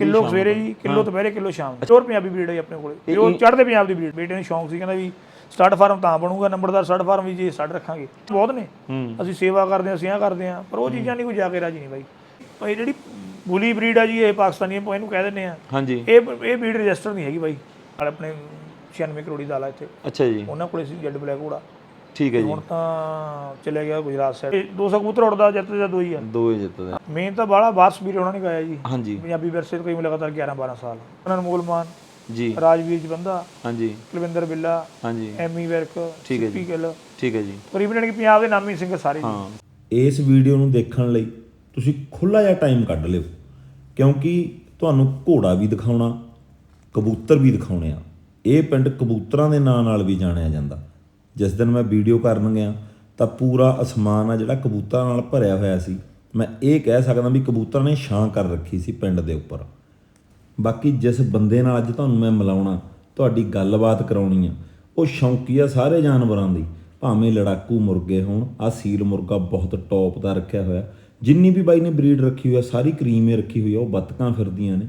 Kilo ਸਵੇਰੇ ਜੀ kilo ਦੁਪਹਿਰੇ ਕਿਲੋ ਸ਼ਾਮ ਨੂੰ। ਪਿਓਰ ਪੰਜਾਬੀ ਬਰੀਡ ਹੈ ਆਪਣੇ ਕੋਲੇ। ਪਿਓਰ ਚੜ੍ਹਦੇ ਪੰਜਾਬ ਦੀ ਬਰੀਡ ਬੇਟੇ ਨੂੰ ਸ਼ੌਂਕ ਸੀ ਕਹਿੰਦਾ ਵੀ ਸਟੱਡ ਫਾਰਮ ਤਾਂ ਬਣੂਗਾ ਨੰਬਰਦਾਰ ਸਟੱਡ ਫਾਰਮ ਵੀ ਜੀ ਸਟੱਡ ਰੱਖਾਂਗੇ। ਬਹੁਤ ਨੇ। ਅਸੀਂ ਸੇਵਾ ਕਰਦੇ ਹਾਂ ਅਸੀਂ ਆ ਕਰਦੇ ਹਾਂ ਪਰ ਉਹ ਚੀਜ਼ਾਂ ਨਹੀਂ ਕੋਈ ਜਾ ਕੇ ਰਾਜੀ ਨਹੀਂ ਬਾਈ। ਭਾਈ ਜਿਹੜੀ ਬੁਲੀ ਬਰੀਡ ਆ ਜੀ ਇਹ ਪਾਕਿਸਤਾਨੀ ਇਹਨੂੰ ਕਹਿ ਦਿੰਦੇ ਆ ਹਾਂਜੀ। ਇਹ ਇਹ ਬਰੀਡ ਰਜਿਸਟਰ ਨਹੀਂ ਹੈਗੀ ਬਾਈ। ਨਾਲ ਆਪਣੇ 96 ਕਰੋੜੀ ਦਾ ਲਾ ਇੱਥੇ। ਅੱਛਾ ਜੀ। ਉਹਨਾਂ ਕੋਲੇ ਸੀ ਜੈਡ ਬਲੈਕ ਘੋੜਾ। ਠੀਕ ਹੈ ਜੀ। ਹੁਣ ਤਾਂ ਚਲੇ ਗਿਆ ਗੁਜਰਾਤ ਸਾਈਡ ਇਹ 200 ਕਬੂਤਰ ਉੜਦਾ ਜਿੱਤ ਦਾ ਦੋ ਹੀ ਆ। ਦੋ ਹੀ ਜਿੱਤਦੇ ਮੇਨ ਤਾਂ ਬਾਲਾ ਬਾਸ ਵੀਰ ਉਹਨਾਂ ਨੇ ਗਾਇਆ ਜੀ। ਹਾਂਜੀ। ਪੰਜਾਬੀ ਵਿਰਸੇ ਤੋਂ ਕਈ ਲਗਾਤਾਰ 11 12 ਸਾਲ। ਅਨਮੋਲ ਮਾਨ ਜੀ। ਰਾਜਵੀਰ ਜਵੰਦਾ ਹਾਂਜੀ। ਕੁਲਵਿੰਦਰ ਬਿੱਲਾ ਹਾਂਜੀ। ਐਮੀ ਵਿਰਕ ਠੀਕ ਹੈ ਜੀ। ਸਿੱਪੀ ਗਿੱਲ। ਠੀਕ ਹੈ ਜੀ। ਤਕਰੀਬਨ ਕਿ ਪੰਜਾਬ ਦੇ ਨਾਮੀ ਸਿੰਗਰ ਸਾਰੇ ਜੀ। ਹਾਂ। ਇਸ ਵੀਡੀਓ ਨੂੰ ਦੇਖਣ ਲਈ ਤੁਸੀਂ ਖੁੱਲਾ ਜਿਹਾ ਟਾਈਮ ਕੱਢ ਲਿਓ। ਕਿਉਂਕਿ ਤੁਹਾਨੂੰ ਘੋੜਾ ਵੀ ਦਿਖਾਉਣਾ ਕਬੂਤਰ ਵੀ ਦਿਖਾਉਣੇ ਆ। ਇਹ ਪਿੰਡ ਕਬੂਤਰਾਂ ਦੇ ਨਾਂ ਨਾਲ ਵੀ ਜਾਣਿਆ ਜਾਂਦਾ। ਜਿਸ ਦਿਨ ਮੈਂ ਵੀਡੀਓ ਕਰਨ ਗਿਆ, ਤਾਂ ਪੂਰਾ ਅਸਮਾਨ ਆ ਜਿਹੜਾ ਕਬੂਤਰਾਂ ਨਾਲ ਭਰਿਆ ਹੋਇਆ ਸੀ। ਮੈਂ ਇਹ ਕਹਿ ਸਕਦਾ ਵੀ ਕਬੂਤਰਾਂ ਨੇ ਛਾਂ ਕਰ ਰੱਖੀ ਸੀ ਪਿੰਡ ਦੇ ਉੱਪਰ। ਬਾਕੀ ਜਿਸ ਬੰਦੇ ਨਾਲ ਅੱਜ ਤੁਹਾਨੂੰ ਮੈਂ ਮਿਲਾਉਣਾ, ਤੁਹਾਡੀ ਗੱਲਬਾਤ ਕਰਾਉਣੀ ਆ, ਉਹ ਸ਼ੌਂਕੀ ਆ ਸਾਰੇ ਜਾਨਵਰਾਂ ਦੀ। ਭਾਵੇਂ ਲੜਾਕੂ ਮੁਰਗੇ ਹੋਣ ਆ ਸੀਲ ਮੁਰਗਾ ਬਹੁਤ ਟੌਪ ਦਾ ਰੱਖਿਆ ਹੋਇਆ। ਜਿੰਨੀ ਵੀ ਬਾਈ ਨੇ ਬਰੀਡ ਰੱਖੀ ਹੋਈ ਆ, ਸਾਰੀ ਕਰੀਮੇ ਰੱਖੀ ਹੋਈ ਆ, ਉਹ ਬੱਤਕਾਂ ਫਿਰਦੀਆਂ ਨੇ।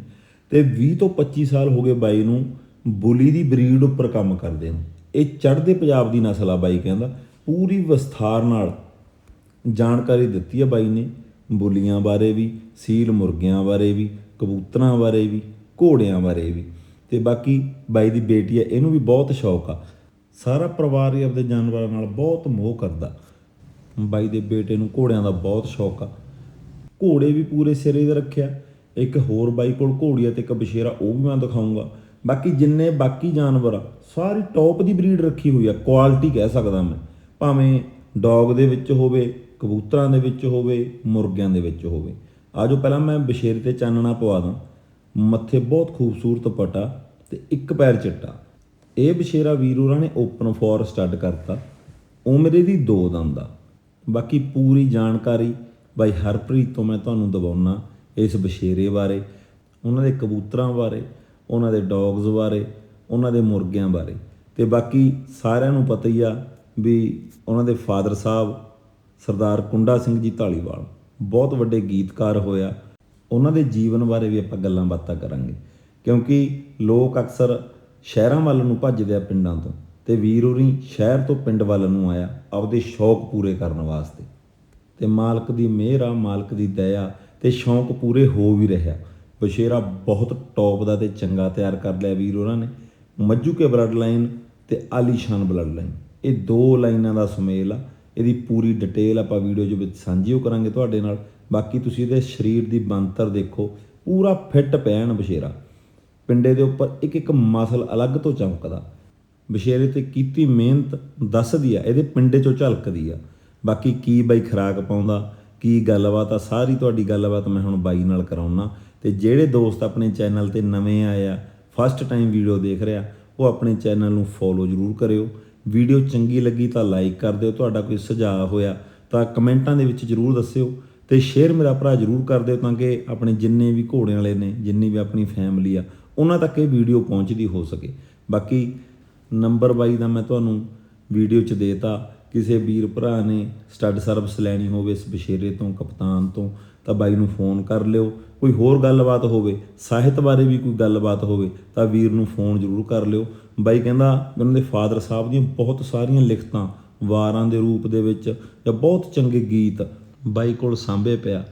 ਤੇ 20 ਤੋਂ 25 ਸਾਲ ਹੋ ਗਏ ਬਾਈ ਨੂੰ ਬੁਲੀ ਦੀ ਬਰੀਡ ਉੱਪਰ ਕੰਮ ਕਰਦੇ ਨੇ। ਇਹ ਚੜ੍ਹਦੇ ਪੰਜਾਬ ਦੀ ਨਸਲ ਆ ਬਾਈ ਕਹਿੰਦਾ। ਪੂਰੀ ਵਿਸਥਾਰ ਨਾਲ ਜਾਣਕਾਰੀ ਦਿੱਤੀ ਆ ਬਾਈ ਨੇ। ਬੋਲੀਆਂ ਬਾਰੇ ਵੀ, ਸੀਲ ਮੁਰਗਿਆਂ ਬਾਰੇ ਵੀ, ਕਬੂਤਰਾਂ ਬਾਰੇ ਵੀ, ਘੋੜਿਆਂ ਬਾਰੇ ਵੀ। ਤੇ ਬਾਕੀ ਬਾਈ ਦੀ ਬੇਟੀ ਆ, ਇਹਨੂੰ ਵੀ ਬਹੁਤ ਸ਼ੌਕ ਆ। ਸਾਰਾ ਪਰਿਵਾਰ ਹੀ ਆਪਦੇ ਜਾਨਵਰਾਂ ਨਾਲ ਬਹੁਤ ਮੋਹ ਕਰਦਾ। ਬਾਈ ਦੇ ਬੇਟੇ ਨੂੰ ਘੋੜਿਆਂ ਦਾ ਬਹੁਤ ਸ਼ੌਕ ਆ। ਘੋੜੇ ਵੀ ਪੂਰੇ ਸਿਰੇ ਦੇ ਰੱਖਿਆ। ਇੱਕ ਹੋਰ ਬਾਈ ਕੋਲ ਘੋੜੀ ਆ ਤੇ ਇੱਕ ਬਸ਼ੇਰਾ ਉਹ ਵੀ ਮੈਂ ਦਿਖਾਉਂਗਾ ਬਾਕੀ ਜਿੰਨੇ ਬਾਕੀ ਜਾਨਵਰ ਆ ਸਾਰੀ ਟੌਪ ਦੀ ਬਰੀਡ ਰੱਖੀ ਹੋਈ ਆ ਕੁਆਲਿਟੀ ਕਹਿ ਸਕਦਾ ਮੈਂ। ਭਾਵੇਂ ਡੌਗ ਦੇ ਵਿੱਚ ਹੋਵੇ, ਕਬੂਤਰਾਂ ਦੇ ਵਿੱਚ ਹੋਵੇ, ਮੁਰਗਿਆਂ ਦੇ ਵਿੱਚ ਹੋਵੇ। ਆਜੋ ਪਹਿਲਾਂ ਮੈਂ ਬਸ਼ੇਰੇ ਤੇ ਚਾਨਣਾ ਪਵਾ ਦਾਂ। ਮੱਥੇ ਬਹੁਤ ਖੂਬਸੂਰਤ ਪਟਾ ਤੇ ਇੱਕ ਪੈਰ ਚਿੱਟਾ। ਇਹ ਬਸ਼ੇਰਾ ਵੀਰ ਹੋਰਾਂ ਨੇ ਓਪਨ ਫੋਰ ਸਟੱਡ ਕਰਤਾ। ਉਮਰ ਇਹਦੀ ਦੋ ਦੰਦ ਆ। ਬਾਕੀ ਪੂਰੀ ਜਾਣਕਾਰੀ ਬਾਈ ਹਰਪ੍ਰੀਤ ਤੋਂ ਮੈਂ ਤੁਹਾਨੂੰ ਦਵਾਉਣਾ ਇਸ ਬਸ਼ੇਰੇ ਬਾਰੇ, ਉਹਨਾਂ ਦੇ ਕਬੂਤਰਾਂ ਬਾਰੇ, ਉਹਨਾਂ ਦੇ ਡੌਗਸ ਬਾਰੇ ਉਹਨਾਂ ਦੇ ਮੁਰਗਿਆਂ ਬਾਰੇ। ਤੇ ਬਾਕੀ ਸਾਰਿਆਂ ਨੂੰ ਪਤਾ ਹੀ ਆ ਵੀ ਉਹਨਾਂ ਦੇ ਫਾਦਰ ਸਾਹਿਬ ਸਰਦਾਰ ਕੁੰਡਾ ਸਿੰਘ ਜੀ ਢਾਲੀਵਾਲ ਬਹੁਤ ਵੱਡੇ ਗੀਤਕਾਰ ਹੋਇਆ ਉਹਨਾਂ ਦੇ ਜੀਵਨ ਬਾਰੇ ਵੀ ਆਪਾਂ ਗੱਲਾਂ ਬਾਤਾਂ ਕਰਾਂਗੇ। ਕਿਉਂਕਿ ਲੋਕ ਅਕਸਰ ਸ਼ਹਿਰਾਂ ਵੱਲ ਨੂੰ ਭੱਜਦੇ ਆ ਪਿੰਡਾਂ ਤੋਂ ਤੇ ਵੀਰ ਉਰੀ ਸ਼ਹਿਰ ਤੋਂ ਪਿੰਡ ਵੱਲ ਨੂੰ ਆਇਆ ਆਪਦੇ ਸ਼ੌਕ ਪੂਰੇ ਕਰਨ ਵਾਸਤੇ। ਤੇ ਮਾਲਕ ਦੀ ਮਿਹਰ ਆ, ਮਾਲਕ ਦੀ ਦਇਆ ਤੇ ਸ਼ੌਂਕ ਪੂਰੇ ਹੋ ਵੀ ਰਿਹਾ ਬਸ਼ੇਰਾ ਬਹੁਤ ਟੌਪ ਦਾ ਤੇ ਚੰਗਾ ਤਿਆਰ ਕਰ ਲਿਆ ਵੀਰ ਉਹਨਾਂ ਨੇ। ਮੱਜੂ ਕੇ ਬਲੱਡ ਲਾਈਨ ਤੇ ਆਲੀਸ਼ਾਨ ਬਲੱਡ ਲਾਈਨ। ਇਹ ਦੋ ਲਾਈਨਾਂ ਦਾ ਸੁਮੇਲ ਆ। ਇਹਦੀ ਪੂਰੀ ਡਿਟੇਲ ਆਪਾਂ ਵੀਡੀਓ ਦੇ ਵਿੱਚ ਸਾਂਝੀ ਉਹ ਕਰਾਂਗੇ ਤੁਹਾਡੇ ਨਾਲ। ਬਾਕੀ ਤੁਸੀਂ ਇਹਦੇ ਸਰੀਰ ਦੀ ਬਣਤਰ ਦੇਖੋ। ਪੂਰਾ ਫਿੱਟ ਪੈਣ ਬਸ਼ੇਰਾ ਪਿੰਡੇ ਦੇ ਉੱਪਰ ਇੱਕ ਇੱਕ ਮਸਲ ਅਲੱਗ ਤੋਂ ਚਮਕਦਾ। ਬਸ਼ੇਰੇ ਤੇ ਕੀਤੀ ਮਿਹਨਤ ਦੱਸਦੀ ਆ। ਇਹਦੇ ਪਿੰਡੇ ਚੋਂ ਝਲਕਦੀ ਆ। ਬਾਕੀ ਕੀ ਬਾਈ ਖਰਾਕ ਪਾਉਂਦਾ, ਕੀ ਗੱਲਬਾਤ ਆ, ਸਾਰੀ ਤੁਹਾਡੀ ਗੱਲਬਾਤ ਮੈਂ ਹੁਣ ਬਾਈ ਨਾਲ ਕਰਾਉਣਾ ਤੇ ਜਿਹੜੇ ਦੋਸਤ ਆਪਣੇ ਚੈਨਲ ਤੇ ਨਵੇਂ ਆਏ ਆ ਫਸਟ ਟਾਈਮ ਵੀਡੀਓ ਦੇਖ ਰਿਹਾ, ਉਹ ਆਪਣੇ ਚੈਨਲ ਨੂੰ ਫੋਲੋ ਜ਼ਰੂਰ ਕਰਿਓ। ਵੀਡੀਓ ਚੰਗੀ ਲੱਗੀ ਤਾਂ ਲਾਈਕ ਕਰ ਦਿਓ, ਤੁਹਾਡਾ ਕੋਈ ਸੁਝਾਅ ਹੋਇਆ ਤਾਂ ਕਮੈਂਟਾਂ ਦੇ ਵਿੱਚ ਜ਼ਰੂਰ ਦੱਸਿਓ ਤੇ ਸ਼ੇਅਰ ਮੇਰਾ ਭਰਾ ਜ਼ਰੂਰ ਕਰ ਦਿਓ ਤਾਂ ਕਿ ਆਪਣੇ ਜਿੰਨੇ ਵੀ ਘੋੜਿਆਂ ਵਾਲੇ ਨੇ, ਜਿੰਨੀ ਵੀ ਆਪਣੀ ਫੈਮਿਲੀ ਆ, ਉਹਨਾਂ ਤੱਕ ਇਹ ਵੀਡੀਓ ਪਹੁੰਚਦੀ ਹੋ ਸਕੇ। ਬਾਕੀ ਨੰਬਰ ਬਾਈ ਦਾ ਮੈਂ ਤੁਹਾਨੂੰ ਵੀਡੀਓ 'ਚ ਦੇਤਾ, ਕਿਸੇ ਵੀਰ ਭਰਾ ਨੇ ਸਟੱਡ ਸਰਵਿਸ ਲੈਣੀ ਹੋਵੇ ਇਸ ਬਸ਼ੇਰੇ ਤੋਂ, ਕਪਤਾਨ ਤੋਂ ਤਾਂ ਬਾਈ ਨੂੰ ਫੋਨ ਕਰ ਲਿਓ। ਕੋਈ ਹੋਰ ਗੱਲਬਾਤ ਹੋਵੇ, ਸਾਹਿਤ ਬਾਰੇ ਵੀ ਕੋਈ ਗੱਲਬਾਤ ਹੋਵੇ, ਤਾਂ ਵੀਰ ਨੂੰ ਫੋਨ ਜ਼ਰੂਰ ਕਰ ਲਿਓ। ਬਾਈ ਕਹਿੰਦਾ ਉਹਨਾਂ ਦੇ ਫਾਦਰ ਸਾਹਿਬ ਦੀਆਂ ਬਹੁਤ ਸਾਰੀਆਂ ਲਿਖਤਾਂ ਵਾਰਾਂ ਦੇ ਰੂਪ ਦੇ ਵਿੱਚ ਜਾਂ ਬਹੁਤ ਚੰਗੇ ਗੀਤ ਬਾਈ ਕੋਲ ਸਾਂਭੇ ਪਿਆ।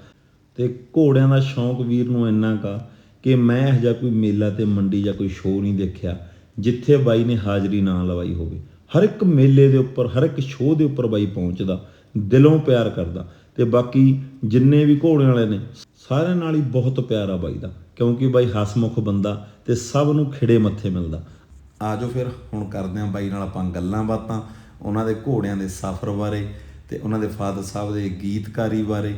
ਤੇ ਘੋੜਿਆਂ ਦਾ ਸ਼ੌਂਕ ਵੀਰ ਨੂੰ ਇੰਨਾ ਕਾ ਕਿ ਮੈਂ ਇਹੋ ਜਿਹਾ ਕੋਈ ਮੇਲਾ ਤੇ ਮੰਡੀ ਜਾਂ ਕੋਈ ਸ਼ੋਅ ਨਹੀਂ ਦੇਖਿਆ, ਜਿੱਥੇ ਬਾਈ ਨੇ ਹਾਜ਼ਰੀ ਨਾ ਲਵਾਈ ਹੋਵੇ। ਹਰ ਇੱਕ ਮੇਲੇ ਦੇ ਉੱਪਰ, ਹਰ ਇੱਕ ਸ਼ੋਅ ਦੇ ਉੱਪਰ ਬਾਈ ਪਹੁੰਚਦਾ, ਦਿਲੋਂ ਪਿਆਰ ਕਰਦਾ। ਤੇ ਬਾਕੀ ਜਿੰਨੇ ਵੀ ਘੋੜਿਆਂ ਵਾਲੇ ਨੇ ਸਾਰਿਆਂ ਨਾਲ ਹੀ ਬਹੁਤ ਪਿਆਰ ਆ ਬਾਈ ਦਾ। ਕਿਉਂਕਿ ਬਾਈ ਹਸਮੁਖ ਬੰਦਾ ਤੇ ਸਭ ਨੂੰ ਖਿੜੇ ਮੱਥੇ ਮਿਲਦਾ। ਆਜੋ ਫਿਰ ਹੁਣ ਕਰਦੇ ਆਂ ਬਾਈ ਨਾਲ ਆਪਾਂ ਗੱਲਾਂ ਬਾਤਾਂ ਉਹਨਾਂ ਦੇ ਘੋੜਿਆਂ ਦੇ ਸਫ਼ਰ ਬਾਰੇ ਤੇ ਉਹਨਾਂ ਦੇ ਫਾਦਰ ਸਾਹਿਬ ਦੇ ਗੀਤਕਾਰੀ ਬਾਰੇ